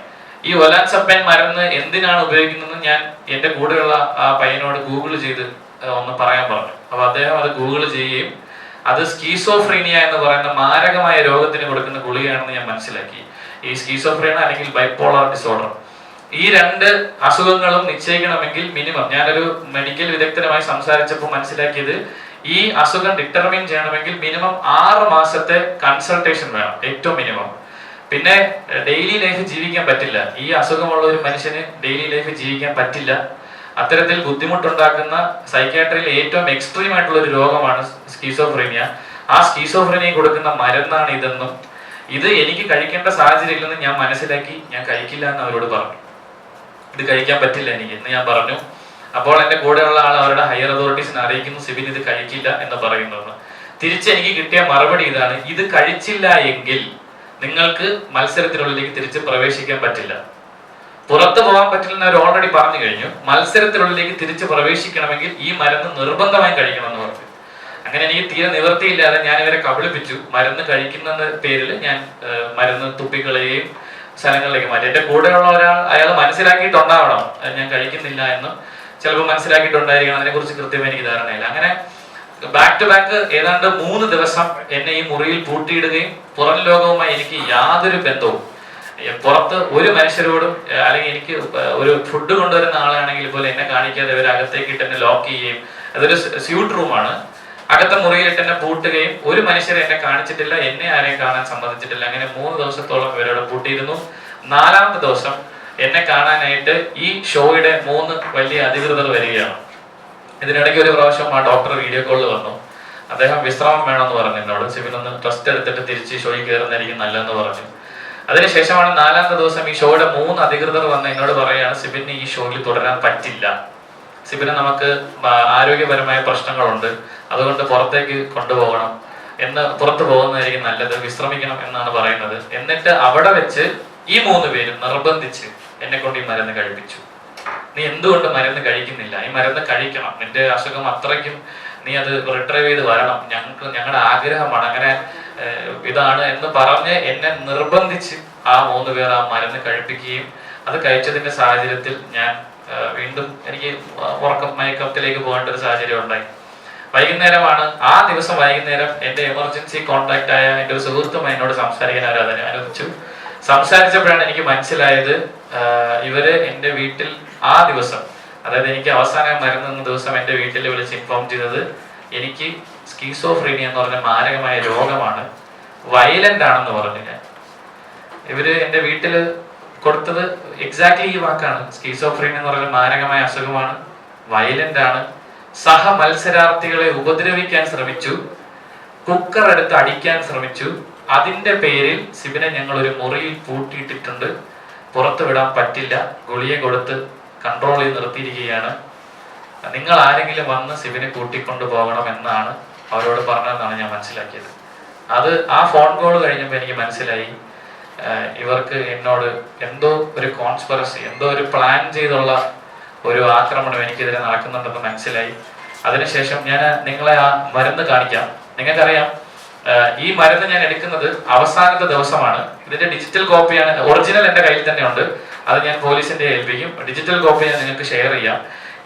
ഈ ഒലാൻ സപ്പൈൻ മരുന്ന് എന്തിനാണ് ഉപയോഗിക്കുന്നത് ഞാൻ എന്റെ കൂടെയുള്ള ആ പയ്യനോട് ഗൂഗിൾ ചെയ്ത് ഒന്ന് പറയാൻ പറഞ്ഞു. അപ്പൊ അദ്ദേഹം അത് ഗൂഗിൾ ചെയ്യുകയും അത് സ്കീസോഫ്രീനിയ എന്ന് പറയുന്ന മാരകമായ രോഗത്തിന് കൊടുക്കുന്ന ഗുളികയാണെന്ന് ഞാൻ മനസ്സിലാക്കി. ഈ സ്കീസോഫ്രീന അല്ലെങ്കിൽ ബൈപ്പോളാർ ഡിസോർഡർ. ഈ രണ്ട് അസുഖങ്ങളും നിശ്ചയിക്കണമെങ്കിൽ മിനിമം. ഞാനൊരു മെഡിക്കൽ വിദഗ്ധനുമായി സംസാരിച്ചപ്പോൾ മനസ്സിലാക്കിയത് ഈ അസുഖം ഡിറ്റർമിൻ ചെയ്യണമെങ്കിൽ മിനിമം ആറ് മാസത്തെ കൺസൾട്ടേഷൻ വേണം ഏറ്റവും മിനിമം. പിന്നെ ഡെയിലി ലൈഫ് ജീവിക്കാൻ പറ്റില്ല. ഈ അസുഖമുള്ള ഒരു മനുഷ്യന് ഡെയിലി ലൈഫ് ജീവിക്കാൻ പറ്റില്ല. അത്തരത്തിൽ ബുദ്ധിമുട്ടുണ്ടാക്കുന്ന സൈക്യാട്രിയിൽ ഏറ്റവും എക്സ്ട്രീം ആയിട്ടുള്ള ഒരു രോഗമാണ് സ്കീസോഫ്രീനിയ ആ സ്കീസോഫ്രീനിയ കൊടുക്കുന്ന മരുന്നാണ് ഇതെന്നും ഇത് എനിക്ക് കഴിക്കേണ്ട സാഹചര്യം ഇല്ലെന്ന് ഞാൻ മനസ്സിലാക്കി ഞാൻ കഴിക്കില്ല എന്ന് അവരോട് പറഞ്ഞു. ഇത് കഴിക്കാൻ പറ്റില്ല എനിക്ക് എന്ന് ഞാൻ പറഞ്ഞു. അപ്പോൾ എന്റെ കൂടെയുള്ള ആൾ അവരുടെ ഹയർ അതോറിറ്റീസിനെ അറിയിക്കുന്നു സിബിൻ ഇത് കഴിക്കില്ല എന്ന് പറയുന്നത് തിരിച്ച് എനിക്ക് കിട്ടിയ മറുപടി ഇതാണ് ഇത് കഴിച്ചില്ല എങ്കിൽ നിങ്ങൾക്ക് മത്സരത്തിനുള്ളിലേക്ക് തിരിച്ച് പ്രവേശിക്കാൻ പറ്റില്ല. പുറത്തു പോകാൻ പറ്റില്ലെന്ന് അവർ ഓൾറെഡി പറഞ്ഞു കഴിഞ്ഞു. മത്സരത്തിനുള്ളിലേക്ക് തിരിച്ച് പ്രവേശിക്കണമെങ്കിൽ ഈ മരുന്ന് നിർബന്ധമായും കഴിക്കണമെന്ന് പറഞ്ഞു. അങ്ങനെ എനിക്ക് തീരെ നിവൃത്തിയില്ലാതെ ഞാൻ ഇവരെ കബളിപ്പിച്ചു. മരുന്ന് കഴിക്കുന്ന പേരിൽ ഞാൻ മരുന്ന് തുപ്പിക്കളയുകയും സ്ഥലങ്ങളിലേക്ക് മാറ്റി. എന്റെ കൂടെയുള്ള ഒരാൾ അയാൾ മനസ്സിലാക്കിയിട്ടുണ്ടാവണം ഞാൻ കഴിക്കുന്നില്ല എന്ന്. ചിലപ്പോൾ മനസ്സിലാക്കിയിട്ടുണ്ടായിരിക്കണം. അതിനെ കുറിച്ച് കൃത്യമായി എനിക്ക് ധാരണയില്ല. അങ്ങനെ ബാക്ക് ടു ബാക്ക് ഏതാണ്ട് മൂന്ന് ദിവസം എന്നെ ഈ മുറിയിൽ പൂട്ടിയിടുകയും പുറം ലോകവുമായി എനിക്ക് യാതൊരു ബന്ധവും പുറത്ത് ഒരു മനുഷ്യരോടും അല്ലെങ്കിൽ എനിക്ക് ഒരു ഫുഡ് കൊണ്ടുവരുന്ന ആളാണെങ്കിൽ പോലും എന്നെ കാണിക്കാതെ ഇവർ അകത്തേക്ക് ഇട്ട് എന്നെ ലോക്ക് ചെയ്യുകയും അതൊരു സ്യൂട്ട് റൂമാണ് അകത്തെ മുറിയിലിട്ട് എന്നെ പൂട്ടുകയും ഒരു മനുഷ്യരെ എന്നെ കാണിച്ചിട്ടില്ല എന്നെ ആരെയും കാണാൻ സമ്മതിച്ചിട്ടില്ല. അങ്ങനെ മൂന്ന് ദിവസത്തോളം ഇവരോട് പൂട്ടിയിരുന്നു. നാലാമത്തെ ദിവസം എന്നെ കാണാനായിട്ട് ഈ ഷോയുടെ മൂന്ന് വലിയ അധികൃതർ വരികയാണ്. ഇതിനിടയ്ക്ക് ഒരു പ്രാവശ്യം ആ ഡോക്ടർ വീഡിയോ കോളിൽ വന്നു. അദ്ദേഹം വിശ്രമം വേണമെന്ന് പറഞ്ഞു എന്നോട്. സിബിനൊന്ന് ട്രസ്റ്റ് എടുത്തിട്ട് തിരിച്ച് ഷോയിൽ കയറുന്നതായിരിക്കും നല്ലതെന്ന് പറഞ്ഞു. അതിനുശേഷമാണ് നാലാമത്തെ ദിവസം ഈ ഷോയുടെ മൂന്ന് അധികൃതർ വന്ന് എന്നോട് പറയുകയാണ് സിബിന് ഈ ഷോയിൽ തുടരാൻ പറ്റില്ല. സിബിന് നമുക്ക് ആരോഗ്യപരമായ പ്രശ്നങ്ങളുണ്ട്. അതുകൊണ്ട് പുറത്തേക്ക് കൊണ്ടുപോകണം. എന്ന് പുറത്തു പോകുന്നതായിരിക്കും നല്ലത്. വിശ്രമിക്കണം എന്നാണ് പറയുന്നത്. എന്നിട്ട് അവിടെ വെച്ച് ഈ മൂന്ന് പേരും നിർബന്ധിച്ച് എന്നെ കൊണ്ട് ഈ മരുന്ന് കഴിപ്പിച്ചു. നീ എന്തുകൊണ്ട് മരുന്ന് കഴിക്കുന്നില്ല? ഈ മരുന്ന് കഴിക്കണം. നിന്റെ അസുഖം അത്രയ്ക്കും നീ അത് റിട്രൈവ് ചെയ്ത് വരണം. ഞങ്ങൾക്ക് ഞങ്ങളുടെ ആഗ്രഹമാണ്. അങ്ങനെ ഇതാണ് എന്ന് പറഞ്ഞ് എന്നെ നിർബന്ധിച്ച് ആ മൂന്ന് പേർ ആ മരുന്ന് കഴിപ്പിക്കുകയും അത് കഴിച്ചതിന്റെ സാഹചര്യത്തിൽ ഞാൻ വീണ്ടും എനിക്ക് ഉറക്കം മയക്കത്തിലേക്ക് പോകേണ്ട ഒരു സാഹചര്യം ഉണ്ടായി. വൈകുന്നേരമാണ് ആ ദിവസം വൈകുന്നേരം എന്റെ എമർജൻസി കോൺടാക്ട് ആയ എന്റെ ഒരു സുഹൃത്തുമായി എന്നോട് സംസാരിക്കാൻ അവർ അതിനെ അനുവദിച്ചു. സംസാരിച്ചപ്പോഴാണ് എനിക്ക് മനസ്സിലായത് ഇവർ എന്റെ വീട്ടിൽ ആ ദിവസം അതായത് എനിക്ക് അവസാനം മരുന്നുന്ന ദിവസം എന്റെ വീട്ടിൽ വിളിച്ച് ഇൻഫോം ചെയ്തത് എനിക്ക് സ്കീസോഫ്രീനി എന്ന് പറഞ്ഞ മാരകമായ രോഗമാണ്. വയലന്റ് ആണെന്ന് പറഞ്ഞു ഞാൻ ഇവർ എന്റെ വീട്ടിൽ കൊടുത്തത് എക്സാക്ട്ലി ഈ വാക്കാണ്. സ്കീസോഫ്രീനിയ എന്ന് പറഞ്ഞ മാരകമായ അസുഖമാണ്. വയലന്റ് ആണ്. സഹ മത്സരാർത്ഥികളെ ഉപദ്രവിക്കാൻ ശ്രമിച്ചു. കുക്കർ എടുത്ത് അടിക്കാൻ ശ്രമിച്ചു. അതിന്റെ പേരിൽ സിബിനെ ഞങ്ങൾ ഒരു മുറിയിൽ പൂട്ടിയിട്ടിട്ടുണ്ട്. പുറത്തു വിടാൻ പറ്റില്ല. ഗുളിയെ കൊടുത്ത് കൺട്രോൾ നിർത്തിയിരിക്കുകയാണ്. നിങ്ങൾ ആരെങ്കിലും വന്ന് സിബിനെ കൂട്ടിക്കൊണ്ടു പോകണം എന്നാണ് അവരോട് പറഞ്ഞതെന്നാണ് ഞാൻ മനസ്സിലാക്കിയത്. അത് ആ ഫോൺ കോൾ കഴിഞ്ഞപ്പോൾ എനിക്ക് മനസ്സിലായി. ഇവർക്ക് എന്നോട് എന്തോ ഒരു കോൺസ്പെറസി എന്തോ ഒരു പ്ലാൻ ചെയ്തുള്ള ഒരു ആക്രമണം എനിക്കെതിരെ നടക്കുന്നുണ്ടെന്ന് മനസ്സിലായി. അതിനുശേഷം ഞാൻ നിങ്ങളെ ആ മരുന്ന് കാണിക്കാം. നിങ്ങൾക്കറിയാം ഈ മരുന്ന് ഞാൻ എടുക്കുന്നത് അവസാനത്തെ ദിവസമാണ്. ഇതിന്റെ ഡിജിറ്റൽ കോപ്പിയാണ് ഒറിജിനൽ എന്റെ കയ്യിൽ തന്നെ ഉണ്ട്. അത് ഞാൻ പോലീസിന്റെ ഏൽപ്പിക്കും. ഡിജിറ്റൽ കോപ്പി ഞാൻ നിങ്ങൾക്ക് ഷെയർ ചെയ്യാം.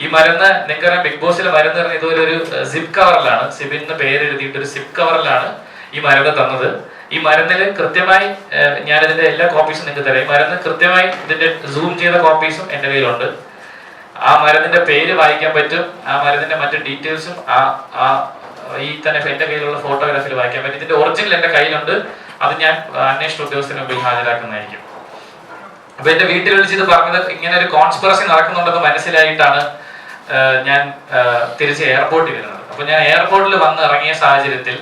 ഈ മരുന്ന് നിങ്ങൾക്കറിയാം ബിഗ് ബോസിലെ മരുന്ന് പറഞ്ഞ ഇതുപോലെ ഒരു സിപ്പ് കവറിലാണ് സിബിന്ന് പേര് എഴുതിയിട്ട് ഒരു സിപ്പ് കവറിലാണ് ഈ മരുന്ന് തന്നത്. ഈ മരുന്നിൽ കൃത്യമായി ഞാനിതിന്റെ എല്ലാ കോപ്പീസും നിങ്ങൾക്ക് തരാം. ഈ മരുന്ന് കൃത്യമായി ഇതിന്റെ സൂം ചെയ്ത കോപ്പീസും എന്റെ കയ്യിലുണ്ട്. ആ മരുന്നിന്റെ പേര് വായിക്കാൻ പറ്റും. ആ മരുന്നിന്റെ മറ്റു ഡീറ്റെയിൽസും ആ ആ ഈ തന്നെ എന്റെ കയ്യിലുള്ള ഫോട്ടോഗ്രാഫിൽ വായിക്കാൻ പറ്റും. ഇതിന്റെ ഒറിജിനൽ എന്റെ കയ്യിലുണ്ട്. അത് ഞാൻ അന്വേഷണ ഉദ്യോഗസ്ഥന് മുമ്പിൽ ഹാജരാക്കുന്നതായിരിക്കും. അപ്പൊ എന്റെ വീട്ടിൽ വിളിച്ച് ഇത് പറഞ്ഞത് ഇങ്ങനെ ഒരു കോൺസ്പിറസി നടക്കുന്നുണ്ടെന്ന് മനസ്സിലായിട്ടാണ് ഞാൻ തിരിച്ച് എയർപോർട്ടിൽ വരുന്നത്. അപ്പൊ ഞാൻ എയർപോർട്ടിൽ വന്ന് ഇറങ്ങിയ സാഹചര്യത്തിൽ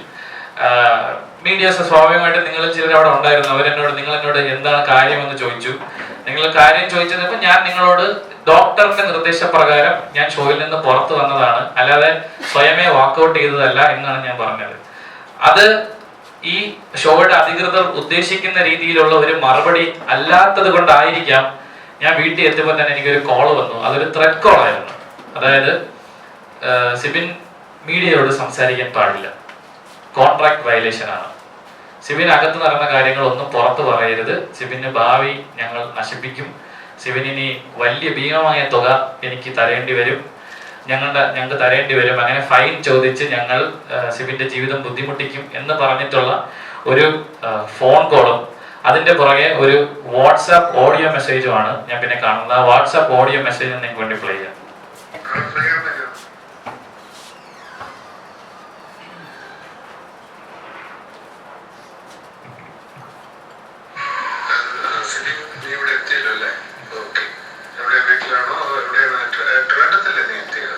മീഡിയാസ് സ്വാഭാവികമായിട്ട് നിങ്ങൾ ചിലർ അവിടെ ഉണ്ടായിരുന്നു. അവരെന്നോട് നിങ്ങൾ എന്നോട് എന്താണ് കാര്യമെന്ന് ചോദിച്ചു. നിങ്ങൾ കാര്യം ചോദിച്ചപ്പോൾ ഞാൻ നിങ്ങളോട് ഡോക്ടറിന്റെ നിർദ്ദേശപ്രകാരം ഞാൻ ഷോയിൽ നിന്ന് പുറത്തു വന്നതാണ്. അല്ലാതെ സ്വയമേ വാക്കൗട്ട് ചെയ്തതല്ല എന്നാണ് ഞാൻ പറഞ്ഞത്. അത് ഈ ഷോയുടെ അധികൃതർ ഉദ്ദേശിക്കുന്ന രീതിയിലുള്ള ഒരു മറുപടി അല്ലാത്തത് കൊണ്ടായിരിക്കാം ഞാൻ വീട്ടിൽ എത്തുമ്പോൾ തന്നെ എനിക്കൊരു കോൾ വന്നു. അതൊരു ത്രെഡ് കോൾ ആയിരുന്നു. അതായത് സിബിൻ മീഡിയയോട് സംസാരിക്കാൻ പാടില്ല. കോൺട്രാക്ട് വയലേഷൻ ആണ്. സിബിൻ അകത്ത് നടന്ന കാര്യങ്ങളൊന്നും പുറത്ത് പറയരുത്. സിബിന് ഭാവി ഞങ്ങൾ നശിപ്പിക്കും. സിബിനിനി വലിയ ഭീമമായ തുക എനിക്ക് തരേണ്ടി വരും. ഞങ്ങളുടെ ഞങ്ങൾക്ക് തരേണ്ടി വരും. അങ്ങനെ ഫൈൻ ചോദിച്ച് ഞങ്ങൾ സിബിന്റെ ജീവിതം ബുദ്ധിമുട്ടിക്കും എന്ന് പറഞ്ഞിട്ടുള്ള ഒരു ഫോൺ കോളും അതിന്റെ പുറകെ ഒരു വാട്സാപ്പ് ഓഡിയോ മെസ്സേജുമാണ് ഞാൻ പിന്നെ കാണുന്നത്. ആ വാട്സാപ്പ് ഓഡിയോ മെസ്സേജ് നിങ്ങൾക്ക് വേണ്ടി പ്ലേ ചെയ്യാം അറിയാൻ പറ്റും സിലിം നീ ഇവിടെ എത്തിയല്ലോ അല്ലേ ഓക്കെ എവിടെ വീട്ടിലാണോ അതോ എവിടെയാണ് ട്ര- ട്രിവാൻഡ്രത്തല്ലേ നീ എത്തിയത്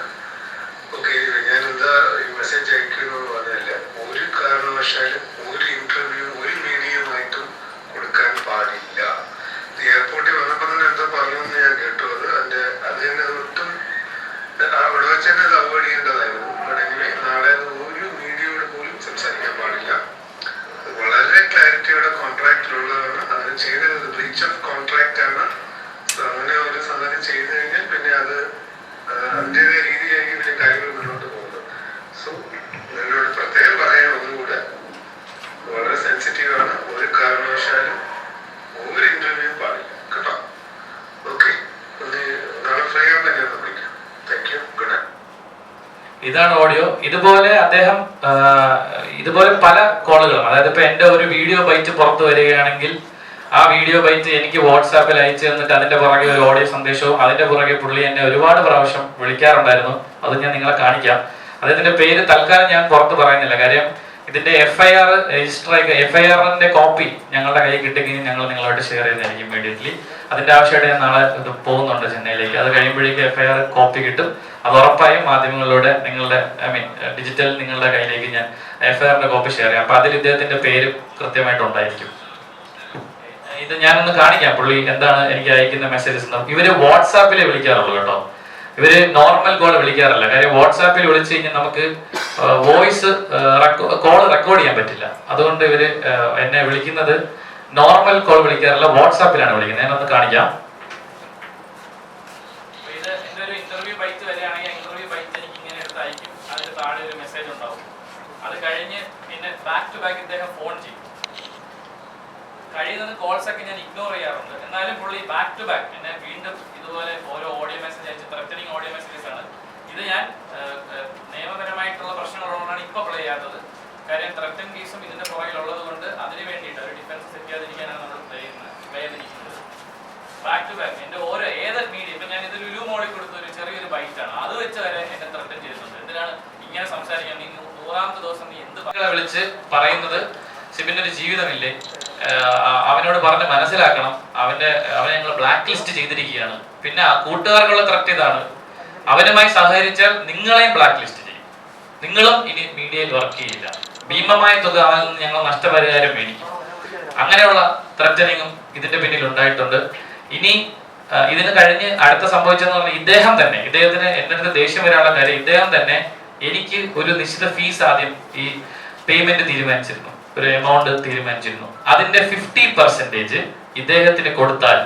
ഓക്കെ ഞാൻ എന്താ ഈ മെസ്സേജ് അയക്കുന്നു പറഞ്ഞല്ല ഒരു കാരണവശാലും ഒരു ഇന്റർവ്യൂ ഒരു മീഡിയയുമായിട്ടും കൊടുക്കാൻ പാടില്ല നീ എയർപോർട്ടിൽ വന്നപ്പോൾ തന്നെ എന്തോ പറഞ്ഞു എന്ന് ഞാൻ കേട്ടു അത് അതിന്റെ അത് തന്നെ ഒട്ടും അവിടെ വെച്ച് തന്നെ അത് അവോയ്ഡ് ചെയ്യേണ്ടതായിരുന്നു വേണമെങ്കിൽ നാളെ അത് ഒരു മീഡിയയോട് പോലും സംസാരിക്കാൻ പാടില്ല അത് വളരെ ക്ലാരിറ്റിയോടെ കോൺട്രാക്റ്റിലുള്ളതാണ് അതിന് ചെയ്തത് ബ്രീച്ച് ഓഫ് കോൺട്രാക്റ്റ് ആണ് So അങ്ങനെ ഒരു സാധനം ചെയ്തു കഴിഞ്ഞാൽ പിന്നെ അത് ആ, അതിന്റെതായ രീതിയിലായിരിക്കും പിന്നെ കാര്യങ്ങൾ മുന്നോട്ട് പോകുന്നത് സോ നിങ്ങളോട് പ്രത്യേകം പറയാൻ ഒന്നുകൂടെ വളരെ സെൻസിറ്റീവ് ആണ് ഒരു കാരണവശാലും ഒരു ഇന്റർവ്യൂ പാടില്ല കേട്ടോ ഓക്കെ ഒന്ന് നാളെ ഫ്രീ ആകാൻ തന്നെ ഒന്ന് വിളിക്കാം താങ്ക് യു ഗുഡ് നൈറ്റ് ഇതാണ് ഓഡിയോ ഇതുപോലെ അദ്ദേഹം ഇതുപോലെ പല കോളുകളും അതായത് ഇപ്പൊ എന്റെ ഒരു വീഡിയോ ബൈറ്റ് പുറത്തു വരികയാണെങ്കിൽ ആ വീഡിയോ ബൈറ്റ് എനിക്ക് വാട്സാപ്പിൽ അയച്ചു തന്നിട്ട് അതിന്റെ പുറകെ ഒരു ഓഡിയോ സന്ദേശവും അതിന്റെ പുറകെ പുള്ളി എന്നെ ഒരുപാട് പ്രാവശ്യം വിളിക്കാറുണ്ടായിരുന്നു. അത് ഞാൻ നിങ്ങളെ കാണിക്കാം. അദ്ദേഹത്തിന്റെ പേര് തൽക്കാലം ഞാൻ പുറത്ത് പറയുന്നില്ല. കാര്യം ഇതിന്റെ F I R register F I ആറിന്റെ കോപ്പി ഞങ്ങളുടെ കയ്യിൽ കിട്ടുകയും ഞങ്ങൾ നിങ്ങളായിട്ട് ഷെയർ ചെയ്യുന്നതായിരിക്കും ഇമ്മീഡിയറ്റ്ലി അതിന്റെ ആവശ്യമായിട്ട് ഞാൻ നാളെ ഇത് പോകുന്നുണ്ട് ചെന്നൈയിലേക്ക്. അത് കഴിയുമ്പോഴേക്കും എഫ് ഐ ആർ കോപ്പി കിട്ടും. അത് ഉറപ്പായും മാധ്യമങ്ങളിലൂടെ നിങ്ങളുടെ ഐ മീൻ ഡിജിറ്റൽ നിങ്ങളുടെ കയ്യിലേക്ക് ഞാൻ എഫ് ഐ ആറിന്റെ കോപ്പി ഷെയർ ചെയ്യാം. അപ്പൊ അതിൽ ഇദ്ദേഹത്തിന്റെ പേര് കൃത്യമായിട്ട് ഉണ്ടായിരിക്കും. ഇത് ഞാനൊന്ന് കാണിക്കാം. പുള്ളി എന്താണ് എനിക്ക് അയക്കുന്ന മെസ്സേജസ് ഇവർ വാട്സാപ്പിലെ വിളിക്കാറുള്ളൂ കേട്ടോ. ഇവർ നോർമൽ കോൾ വിളിക്കാറില്ല. കാര്യം വാട്സാപ്പിൽ വിളിച്ചു കഴിഞ്ഞാൽ നമുക്ക് വോയിസ് കോൾ റെക്കോർഡ് ചെയ്യാൻ പറ്റില്ല. അതുകൊണ്ട് ഇവർ എന്നെ വിളിക്കുന്നത് നോർമൽ കോൾ വിളിക്കാറില്ല വാട്സാപ്പിലാണ് വിളിക്കുന്നത്. ഞാനൊന്ന് കാണിക്കാം. അത് കഴിഞ്ഞ് പിന്നെ ബാക്ക് ടു ബാക്ക് ഇദ്ദേഹം ഫോൺ ചെയ്യും. കഴിയുന്നത് കോൾസ് ഒക്കെ ഞാൻ ഇഗ്നോർ ചെയ്യാറുണ്ട്. എന്നാലും പുള്ളി ബാക്ക് ടു ബാക്ക് എന്നെ വീണ്ടും ഇതുപോലെ ഓരോ ഓഡിയോ മെസ്സേജ് അയച്ച് ത്രെറ്റനിങ് ഓഡിയോ മെസ്സേജസ് ആണ്. ഇത് ഞാൻ നിയമപരമായിട്ടുള്ള പ്രശ്നങ്ങളുള്ളതുകൊണ്ടാണ് ഇപ്പോൾ പ്ലേ ചെയ്യാത്തത്. കാര്യം ത്രെറ്റൻ കേസും ഇതിന്റെ പുറകിലുള്ളത് കൊണ്ട് അതിന് വേണ്ടിയിട്ട് ഒരു ഡിഫൻസ് സെറ്റ് ചെയ്യാതിരിക്കാനാണ് നമ്മൾ പ്ലേ ചെയ്യുന്നത് വേദനിക്കുന്നത് ബാക്ക് ടു ബാക്ക് എന്റെ ഓരോ ഏത് മീഡിയ ഇപ്പൊ ഞാൻ ഇത് ലുലു മോളിൽ കൊടുത്ത ഒരു ചെറിയൊരു ബൈറ്റാണ് അത് വെച്ച് വരെ എന്നെ ത്രട്ടൻ ചെയ്തിട്ടുണ്ട് എന്തിനാണ് ഇങ്ങനെ സംസാരിക്കാൻ? നീ നൂറാമത്തെ ദിവസം നീ എന്ത് വിളിച്ച് പറയുന്നത്? സിബിന്റെ ഒരു ജീവിതമില്ലേ അവനോട് പറഞ്ഞ് മനസ്സിലാക്കണം. അവന്റെ അവനെ ഞങ്ങൾ ബ്ലാക്ക് ലിസ്റ്റ് ചെയ്തിരിക്കുകയാണ്. പിന്നെ കൂട്ടുകാർക്കുള്ള ത്രട്ട് ഇതാണ്. അവനുമായി സഹകരിച്ചാൽ നിങ്ങളെയും ബ്ലാക്ക് ലിസ്റ്റ് ചെയ്യും. നിങ്ങളും ഇനി മീഡിയയിൽ വർക്ക് ചെയ്യില്ല. ഭീമമായ തുക അവനിൽ നിന്ന് ഞങ്ങൾ നഷ്ടപരിഹാരം മേടിക്കും. അങ്ങനെയുള്ള ത്രറ്റനിങ്ങും ഇതിന്റെ പിന്നിൽ ഉണ്ടായിട്ടുണ്ട്. ഇനി ഇതിന് കഴിഞ്ഞ് അടുത്ത സംഭവിച്ചെന്ന് പറഞ്ഞാൽ ഇദ്ദേഹം തന്നെ ഇദ്ദേഹത്തിന് എന്റെ അടുത്ത് ദേഷ്യം വരാനുള്ള കാര്യം ഇദ്ദേഹം തന്നെ എനിക്ക് ഒരു നിശ്ചിത ഫീസ് ആദ്യം ഈ പേയ്മെന്റ് തീരുമാനിച്ചിരുന്നു. ഒരു എമൗണ്ട് തീരുമാനിച്ചിരുന്നു. അതിന്റെ ഫിഫ്റ്റി പെർസെന്റേജ് ഇദ്ദേഹത്തിന് കൊടുത്താൽ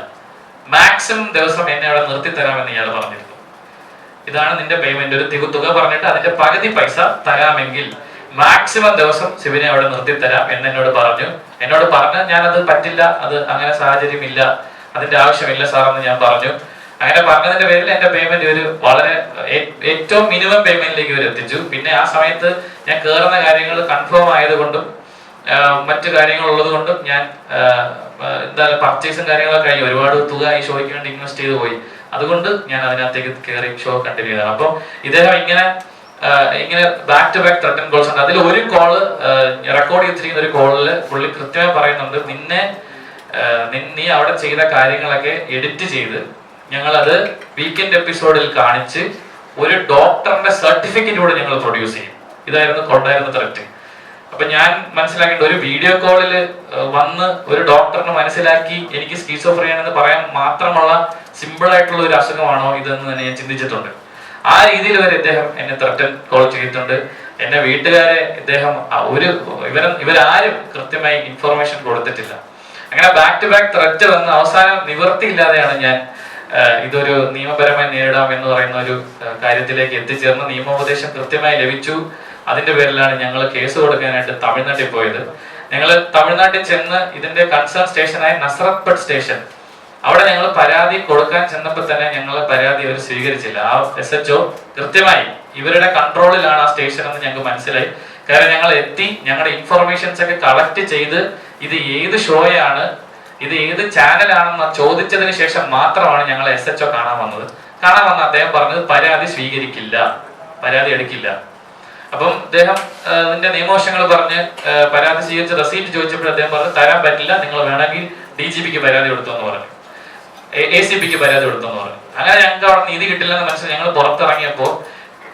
മാക്സിമം ദിവസം എന്നെ അവിടെ നിർത്തി തരാമെന്ന് ഇയാൾ പറഞ്ഞിരുന്നു. ഇതാണ് നിന്റെ പേയ്മെന്റ് ഒരു തികു തുക പറഞ്ഞിട്ട് അതിന്റെ പകുതി പൈസ തരാമെങ്കിൽ മാക്സിമം ദിവസം ശിവനെ അവിടെ നിർത്തി തരാം എന്ന് എന്നോട് പറഞ്ഞു. എന്നോട് പറഞ്ഞ ഞാനത് പറ്റില്ല അത് അങ്ങനെ സാഹചര്യം ഇല്ല അതിന്റെ ആവശ്യമില്ല സാർ എന്ന് ഞാൻ പറഞ്ഞു. അങ്ങനെ പറഞ്ഞതിന്റെ പേരിൽ എന്റെ പേയ്മെന്റ് ഒരു വളരെ ഏറ്റവും മിനിമം പേയ്മെന്റിലേക്ക് ഇവർ എത്തിച്ചു. പിന്നെ ആ സമയത്ത് ഞാൻ കയറുന്ന കാര്യങ്ങൾ കൺഫേം ആയതുകൊണ്ടും മറ്റു കാര്യങ്ങൾ ഉള്ളത് കൊണ്ടും ഞാൻ എന്തായാലും പർച്ചേസും കാര്യങ്ങളൊക്കെ കഴിഞ്ഞു. ഒരുപാട് തുക ഈ ഷോയ്ക്ക് വേണ്ടി ഇൻവെസ്റ്റ് ചെയ്തു പോയി. അതുകൊണ്ട് ഞാൻ അതിനകത്തേക്ക് കയറി ഷോ കണ്ടിന്യൂ ചെയ്തതാണ്. അപ്പം ഇദ്ദേഹം ഇങ്ങനെ ഇങ്ങനെ ബാക്ക് ടു ബാക്ക് തട്ടൻ കോൾസ് ഉണ്ട്. അതിൽ ഒരു കോൾ റെക്കോർഡ് ചെയ്തിരിക്കുന്ന ഒരു കോളിൽ പുള്ളി കൃത്യമായി പറയുന്നുണ്ട് നിന്നെ നീ അവിടെ ചെയ്ത കാര്യങ്ങളൊക്കെ എഡിറ്റ് ചെയ്ത് ഞങ്ങളത് വീക്കെൻഡ് എപ്പിസോഡിൽ കാണിച്ച് ഒരു ഡോക്ടറിന്റെ സർട്ടിഫിക്കറ്റ് കൂടെ ഞങ്ങൾ പ്രൊഡ്യൂസ് ചെയ്യും. ഇതായിരുന്നു കൊണ്ടായിരുന്ന ത്രെറ്റ് അപ്പൊ ഞാൻ മനസ്സിലാക്കേണ്ട ഒരു വീഡിയോ കോളിൽ വന്ന് ഒരു ഡോക്ടറിന് മനസ്സിലാക്കി എനിക്ക് സ്കീസോഫ്രിയാണെന്ന് പറയാൻ മാത്രമുള്ള സിമ്പിൾ ആയിട്ടുള്ള ഒരു അസുഖമാണോ ഇതെന്ന് തന്നെ ഞാൻ ചിന്തിച്ചിട്ടുണ്ട്. ആ രീതിയിൽ വരെ ഇദ്ദേഹം എന്നെ ത്രട്ടൻ കോൾ ചെയ്തിട്ടുണ്ട്. എന്നെ വീട്ടുകാരെ ഇദ്ദേഹം ഒരു ഇവർ ഇവരാരും കൃത്യമായി ഇൻഫർമേഷൻ കൊടുത്തിട്ടില്ല. അങ്ങനെ ബാക്ക് ടു ബാക്ക് ത്രറ്റ് വന്ന് അവസാനം നിവൃത്തിയില്ലാതെയാണ് ഞാൻ ഇതൊരു നിയമപരമായി നേരിടാം എന്ന് പറയുന്ന ഒരു കാര്യത്തിലേക്ക് എത്തിച്ചേർന്ന് നിയമോപദേശം കൃത്യമായി ലഭിച്ചു. അതിന്റെ പേരിലാണ് ഞങ്ങൾ കേസ് കൊടുക്കാനായിട്ട് തമിഴ്നാട്ടിൽ പോയത്. ഞങ്ങൾ തമിഴ്നാട്ടിൽ ചെന്ന് ഇതിന്റെ കൺസേൺ സ്റ്റേഷനായ നസറത്പട്ട് സ്റ്റേഷൻ അവിടെ ഞങ്ങൾ പരാതി കൊടുക്കാൻ ചെന്നപ്പോൾ തന്നെ ഞങ്ങൾ പരാതി അവർ സ്വീകരിച്ചില്ല. ആ എസ് എച്ച് ഒ കൃത്യമായി ഇവരുടെ കൺട്രോളിലാണ് ആ സ്റ്റേഷൻ എന്ന് ഞങ്ങൾക്ക് മനസ്സിലായി. കാരണം ഞങ്ങൾ എത്തി ഞങ്ങളുടെ ഇൻഫർമേഷൻസ് ഒക്കെ കളക്ട് ചെയ്ത് ഇത് ഏത് ഷോയാണ് ഇത് ഏത് ചാനലാണെന്ന് ചോദിച്ചതിന് ശേഷം മാത്രമാണ് ഞങ്ങൾ എസ് എച്ച് ഒ കാണാൻ വന്നത്. കാണാൻ വന്ന അദ്ദേഹം പറഞ്ഞത് പരാതി സ്വീകരിക്കില്ല. പരാതി എടുക്കില്ല. അപ്പം അദ്ദേഹം ഇതിന്റെ നിയമവശങ്ങൾ പറഞ്ഞ് പരാതി സ്വീകരിച്ച് റെസീപ്റ്റ് ചോദിച്ചപ്പോൾ അദ്ദേഹം പറഞ്ഞു തരാൻ പറ്റില്ല നിങ്ങൾ വേണമെങ്കിൽ ഡി ജി പിക്ക് പരാതി കൊടുത്തെന്ന് പറഞ്ഞു. എ സി പിക്ക് പരാതി കൊടുത്തെന്ന് പറഞ്ഞു. അങ്ങനെ ഞങ്ങൾക്ക് അവിടെ നീതി കിട്ടില്ലെന്ന് മനസ്സിലായി. ഞങ്ങൾ പുറത്തിറങ്ങിയപ്പോൾ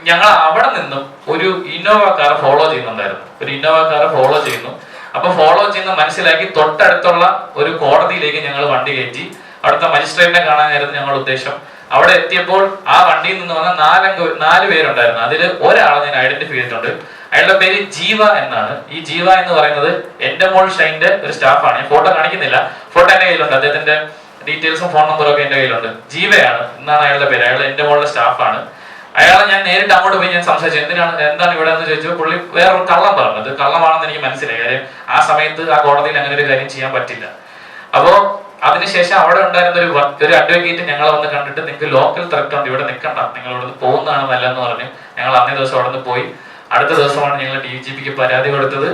ഞങ്ങൾ അവിടെ നിന്നും ഒരു ഇന്നോവ കാർ ഫോളോ ചെയ്യുന്നുണ്ടായിരുന്നു. ഒരു ഇന്നോവ കാർ ഫോളോ ചെയ്യുന്നു. അപ്പൊ ഫോളോ ചെയ്യുന്ന മനസ്സിലാക്കി തൊട്ടടുത്തുള്ള ഒരു കോടതിയിലേക്ക് ഞങ്ങൾ വണ്ടി കയറ്റി. അവിടുത്തെ മജിസ്ട്രേറ്റിനെ കാണാനായിരുന്നു ഞങ്ങളുടെ ഉദ്ദേശം അവിടെ എത്തിയപ്പോൾ ആ വണ്ടിയിൽ നിന്ന് വന്ന നാലംഗ നാല് പേരുണ്ടായിരുന്നു. അതിൽ ഒരാളെ ഞാൻ ഐഡന്റിഫൈ ചെയ്തിട്ടുണ്ട്. അയാളുടെ പേര് ജീവ എന്നാണ്. ഈ ജീവ എന്ന് പറയുന്നത് എന്റെ മോൾ ഷൈന്റെ ഒരു സ്റ്റാഫാണ്. ഞാൻ ഫോട്ടോ കാണിക്കുന്നില്ല. ഫോട്ടോ എന്റെ കയ്യിലുണ്ട്. അദ്ദേഹത്തിന്റെ ഡീറ്റെയിൽസും ഫോൺ നമ്പറും ഒക്കെ എന്റെ കയ്യിലുണ്ട്. ജീവയാണ് എന്നാണ് അയാളുടെ പേര്. അയാൾ എന്റെ മോളുടെ സ്റ്റാഫാണ്. അയാളെ ഞാൻ നേരിട്ട് അങ്ങോട്ട് പോയി ഞാൻ സംസാരിച്ചു. എന്തിനാണ് എന്താണ് ഇവിടെ എന്ന് ചോദിച്ചു പുള്ളി വേറൊരു കള്ളം പറഞ്ഞത്. കള്ളമാണെന്ന് എനിക്ക് മനസ്സിലായി. കാര്യം ആ സമയത്ത് ആ കോടതിയിൽ അങ്ങനെ ഒരു കാര്യം ചെയ്യാൻ പറ്റില്ല. അപ്പോ അതിനുശേഷം അവിടെ ഉണ്ടായിരുന്ന ഒരു ഒരു അഡ്വക്കേറ്റ് ഞങ്ങളെ വന്ന് കണ്ടിട്ട് നിങ്ങൾക്ക് ലോക്കൽ ത്രെറ്റ് ഉണ്ട് ഇവിടെ നിൽക്കണ്ട നിങ്ങൾ ഇവിടെ പോകുന്നതാണ് നല്ലതെന്ന് പറഞ്ഞു. ഞങ്ങൾ അന്നേ ദിവസം അവിടെ നിന്ന് പോയി. അടുത്ത ദിവസമാണ് ഞങ്ങൾ ഡി ജി പിക്ക് പരാതി കൊടുത്തത്.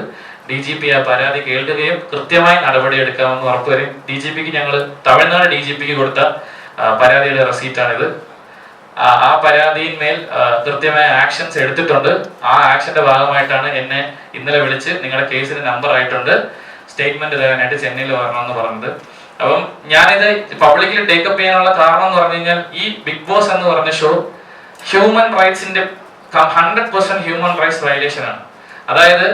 ഡി ജി പി ആ പരാതി കേൾക്കുകയും കൃത്യമായി നടപടി എടുക്കാമെന്ന് ഉറപ്പുവരും ഡി ജി പിക്ക് ഞങ്ങൾ തമിഴ്നാട് ഡി ജി പിക്ക് കൊടുത്ത പരാതിയുടെ റെസീറ്റാണിത്. ആ പരാതിയിന്മേൽ കൃത്യമായ ആക്ഷൻസ് എടുത്തിട്ടുണ്ട്. ആ ആക്ഷന്റെ ഭാഗമായിട്ടാണ് എന്നെ ഇന്നലെ വിളിച്ച് നിങ്ങളുടെ കേസിന് നമ്പർ ആയിട്ടുണ്ട്. സ്റ്റേറ്റ്മെന്റ് തരാനായിട്ട് ചെന്നൈയിൽ വരണമെന്ന് പറഞ്ഞത്. അപ്പം ഞാനിത് പബ്ലിക്കിൽ ടേക്കപ്പ് ചെയ്യാനുള്ള കാരണം എന്ന് പറഞ്ഞു കഴിഞ്ഞാൽ ഈ ബിഗ് ബോസ് എന്ന് പറഞ്ഞ show human റൈറ്റ്സിന്റെ hundred percent human rights violation ആണ്. അതായത്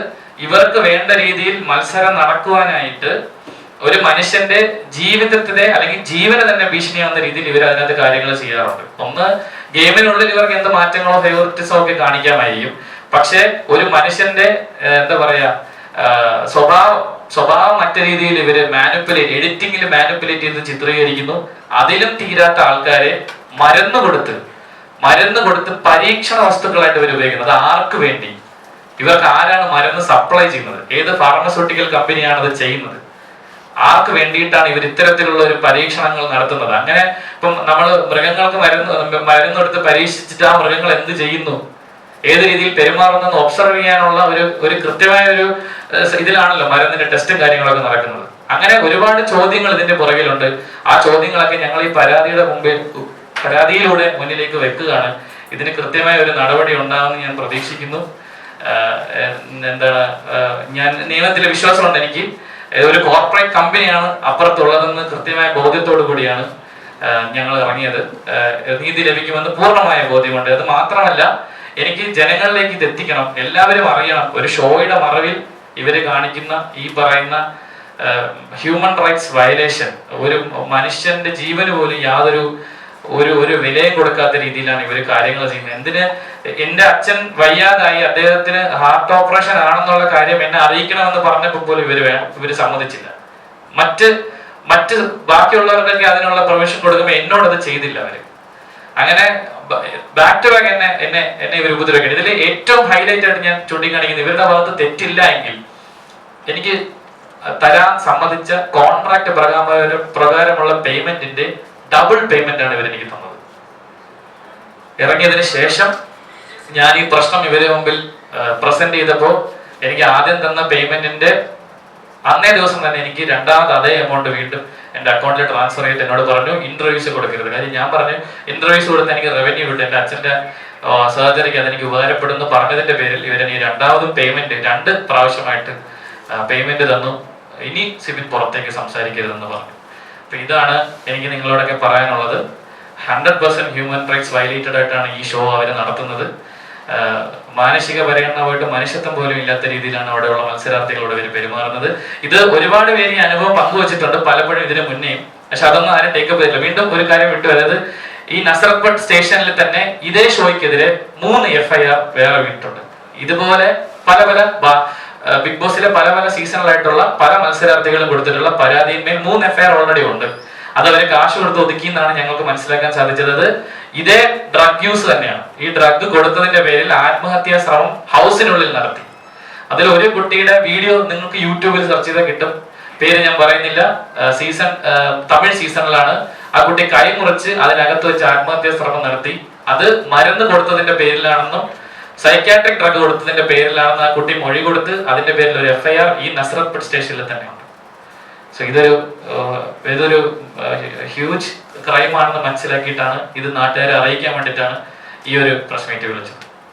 ഇവർക്ക് വേണ്ട രീതിയിൽ മത്സരം നടക്കുവാനായിട്ട് ഒരു മനുഷ്യന്റെ ജീവിതത്തിലെ അല്ലെങ്കിൽ ജീവന് തന്നെ ഭീഷണിയാവുന്ന രീതിയിൽ ഇവർ അതിനകത്ത് കാര്യങ്ങൾ ചെയ്യാറുണ്ട്. ഒന്ന് ഗെയിമിനുള്ളിൽ ഇവർക്ക് എന്ത് മാറ്റങ്ങളോ ഫേവറിറ്റിസോ ഒക്കെ കാണിക്കാമായിരിക്കും. പക്ഷെ ഒരു മനുഷ്യന്റെ എന്താ പറയാ സ്വഭാവം സ്വഭാവം മറ്റ രീതിയിൽ ഇവർ മാനുപ്പുലേറ്റ് എഡിറ്റിംഗിൽ മാനുപ്പുലേറ്റ് ചെയ്ത് ചിത്രീകരിക്കുന്നു. അതിലും തീരാത്ത ആൾക്കാരെ മരുന്ന് കൊടുത്ത് മരുന്ന് കൊടുത്ത് പരീക്ഷണ വസ്തുക്കളായിട്ട് ഇവർ ഉപയോഗിക്കുന്നത് ആർക്ക് വേണ്ടി? ഇവർക്ക് ആരാണ് മരുന്ന് സപ്ലൈ ചെയ്യുന്നത്? ഏത് ഫാർമസ്യൂട്ടിക്കൽ കമ്പനിയാണ് അത് ചെയ്യുന്നത്? ആർക്ക് വേണ്ടിയിട്ടാണ് ഇവർ ഇത്തരത്തിലുള്ള ഒരു പരീക്ഷണങ്ങൾ നടത്തുന്നത്? അങ്ങനെ ഇപ്പം നമ്മൾ മൃഗങ്ങൾക്ക് മരുന്ന് മരുന്നെടുത്ത് പരീക്ഷിച്ചിട്ട് ആ മൃഗങ്ങൾ എന്ത് ചെയ്യുന്നു? ഏത് രീതിയിൽ പെരുമാറുന്നെന്ന് ഒബ്സർവ് ചെയ്യാനുള്ള ഒരു ഒരു കൃത്യമായ ഒരു ഇതിലാണല്ലോ മരുന്നിന്റെ ടെസ്റ്റും കാര്യങ്ങളൊക്കെ നടക്കുന്നത്. അങ്ങനെ ഒരുപാട് ചോദ്യങ്ങൾ ഇതിന്റെ പുറകിലുണ്ട്. ആ ചോദ്യങ്ങളൊക്കെ ഞങ്ങൾ ഈ പരാതിയുടെ മുമ്പിൽ പരാതിയിലൂടെ മുന്നിലേക്ക് വെക്കുകയാണ്. ഇതിന് കൃത്യമായ ഒരു നടപടി ഉണ്ടാകുമെന്ന് ഞാൻ പ്രതീക്ഷിക്കുന്നു. എന്താണ് ഞാൻ നിയമത്തിലെ വിശ്വാസമുണ്ട് എനിക്ക്. ഒരു കോർപ്പറേറ്റ് കമ്പനിയാണ് അപ്പുറത്തുള്ളതെന്ന് കൃത്യമായ ബോധ്യത്തോടു കൂടിയാണ് ഞങ്ങൾ ഇറങ്ങിയത്. നീതി ലഭിക്കുമെന്ന് പൂർണമായ ബോധ്യമുണ്ട്. അത് മാത്രമല്ല എനിക്ക് ജനങ്ങളിലേക്ക് ഇത് എത്തിക്കണം എല്ലാവരും അറിയണം. ഒരു ഷോയുടെ മറവിൽ ഇവർ കാണിക്കുന്ന ഈ പറയുന്ന ഹ്യൂമൻ റൈറ്റ്സ് വയലേഷൻ ഒരു മനുഷ്യന്റെ ജീവന് പോലും യാതൊരു ഒരു ഒരു വിലയും കൊടുക്കാത്ത രീതിയിലാണ് ഇവർ കാര്യങ്ങൾ ചെയ്യുന്നത്. എന്തിന്? എന്റെ അച്ഛൻ വയ്യാതായി അദ്ദേഹത്തിന് ഹാർട്ട് ഓപ്പറേഷൻ ആണെന്നുള്ള കാര്യം എന്നെ അറിയിക്കണമെന്ന് പറഞ്ഞപ്പോൾ പോലും ഇവർ ഇവർ സമ്മതിച്ചില്ല. മറ്റ് മറ്റ് ബാക്കിയുള്ളവർക്കൊക്കെ അതിനുള്ള പെർമിഷൻ കൊടുക്കുമ്പോൾ എന്നോടത് ചെയ്തില്ല അവർ. അങ്ങനെ ബാക്ക് ടു ബാക്ക് എന്നെ എന്നെ എന്നെ ഇവർ ഉപദ്രവിക്കണം ഇതിൽ ഏറ്റവും ഹൈലൈറ്റ് ആയിട്ട് ഞാൻ ചൂണ്ടിക്കാണിക്കുന്നത് ഇവരുടെ ഭാഗത്ത് തെറ്റില്ല എങ്കിൽ എനിക്ക് തരാൻ സമ്മതിച്ച കോൺട്രാക്ട് പ്രകാരം പ്രകാരമുള്ള പേയ്മെന്റിന്റെ ഡബിൾ പേയ്മെന്റ് ആണ് ഇവരെനിക്ക് തന്നത്. ഇറങ്ങിയതിന് ശേഷം ഞാൻ ഈ പ്രശ്നം ഇവരെ മുമ്പിൽ പ്രസന്റ് ചെയ്തപ്പോൾ എനിക്ക് ആദ്യം തന്ന പേയ്മെന്റിന്റെ അന്നേ ദിവസം തന്നെ എനിക്ക് രണ്ടാമത് അതേ എമൗണ്ട് വീണ്ടും എന്റെ അക്കൗണ്ടിൽ ട്രാൻസ്ഫർ ചെയ്തിട്ട് എന്നോട് പറഞ്ഞു ഇന്റർവ്യൂസ് കൊടുക്കരുത്. കാര്യം ഞാൻ പറഞ്ഞു ഇന്റർവ്യൂസ് കൊടുത്ത് എനിക്ക് റവന്യൂ കിട്ടും. എന്റെ അച്ഛന്റെ സർജറിക്ക് അതെനിക്ക് ഉപകാരപ്പെടുന്നു പറഞ്ഞതിന്റെ പേരിൽ ഇവരെനി രണ്ടാമതും പേയ്മെന്റ് രണ്ട് പ്രാവശ്യമായിട്ട് പേയ്മെന്റ് തന്നു. ഇനി സിബിൻ പുറത്തേക്ക് സംസാരിക്കരുതെന്ന് പറഞ്ഞു. അപ്പൊ ഇതാണ് എനിക്ക് നിങ്ങളോടൊക്കെ പറയാനുള്ളത്. Hundred percent human rights violated ആയിട്ടാണ് ഈ ഷോ അവർ നടത്തുന്നത്. മാനസിക പരിഗണനമായിട്ട് മനുഷ്യത്വം പോലും ഇല്ലാത്ത രീതിയിലാണ് അവിടെയുള്ള മത്സരാർത്ഥികളോട് ഇവർ പെരുമാറുന്നത്. ഇത് ഒരുപാട് പേര് ഈ അനുഭവം പങ്കുവച്ചിട്ടുണ്ട് പലപ്പോഴും ഇതിന് മുന്നേയും. പക്ഷെ അതൊന്നും ആരും ടേക്കപ്പ് ചെയ്തില്ല വീണ്ടും ഒരു കാര്യം വിട്ടു അതായത് ഈ നസറത്പട്ട് സ്റ്റേഷനിൽ തന്നെ ഇതേ ഷോയ്ക്കെതിരെ മൂന്ന് എഫ്ഐആർ വേറെ വീണിട്ടുണ്ട്. ഇതുപോലെ പല പല ബിഗ് ബോസിലെ പല പല സീസണലായിട്ടുള്ള പല മത്സരാർത്ഥികളും കൊടുത്തിട്ടുള്ള പരാതിയിന്മേൽ മൂന്ന് എഫ്ഐആർ ഓൾറെഡി ഉണ്ട്. അത് അവരെ കാശ് കൊടുത്ത് ഒതുക്കി എന്നാണ് ഞങ്ങൾക്ക് മനസ്സിലാക്കാൻ സാധിച്ചത്. ഇതേ ഡ്രഗ് യൂസ് തന്നെയാണ്. ഈ ഡ്രഗ് കൊടുത്തതിന്റെ പേരിൽ ആത്മഹത്യാ ശ്രമം ഹൗസിനുള്ളിൽ നടത്തി. അതിൽ ഒരു കുട്ടിയുടെ വീഡിയോ നിങ്ങൾക്ക് യൂട്യൂബിൽ സെർച്ച് ചെയ്താൽ കിട്ടും. പേര് ഞാൻ പറയുന്നില്ല. സീസൺ തമിഴ് സീസണിലാണ് ആ കുട്ടി കൈ മുറിച്ച് അതിനകത്ത് വെച്ച് ആത്മഹത്യാ ശ്രമം നടത്തി. അത് മരുന്ന് കൊടുത്തതിന്റെ പേരിലാണെന്നും സൈക്കാട്രിക് ഡ്രഗ് കൊടുത്തതിന്റെ പേരിലാണെന്ന് ആ കുട്ടി മൊഴി കൊടുത്ത് അതിന്റെ പേരിൽ ഒരു എഫ്ഐആർ ഈ നസ്രത്ത് സ്റ്റേഷനിൽ തന്നെയുണ്ട്. സോ ഇതൊരു ഇതൊരു ഹ്യൂജ് ക്രൈം ആണെന്ന് മനസ്സിലാക്കിയിട്ടാണ് ഇത് നാട്ടുകാരെ അറിയിക്കാൻ വേണ്ടിയിട്ടാണ് ഈ ഒരു പ്രശ്നമായിട്ട് വിളിച്ചത്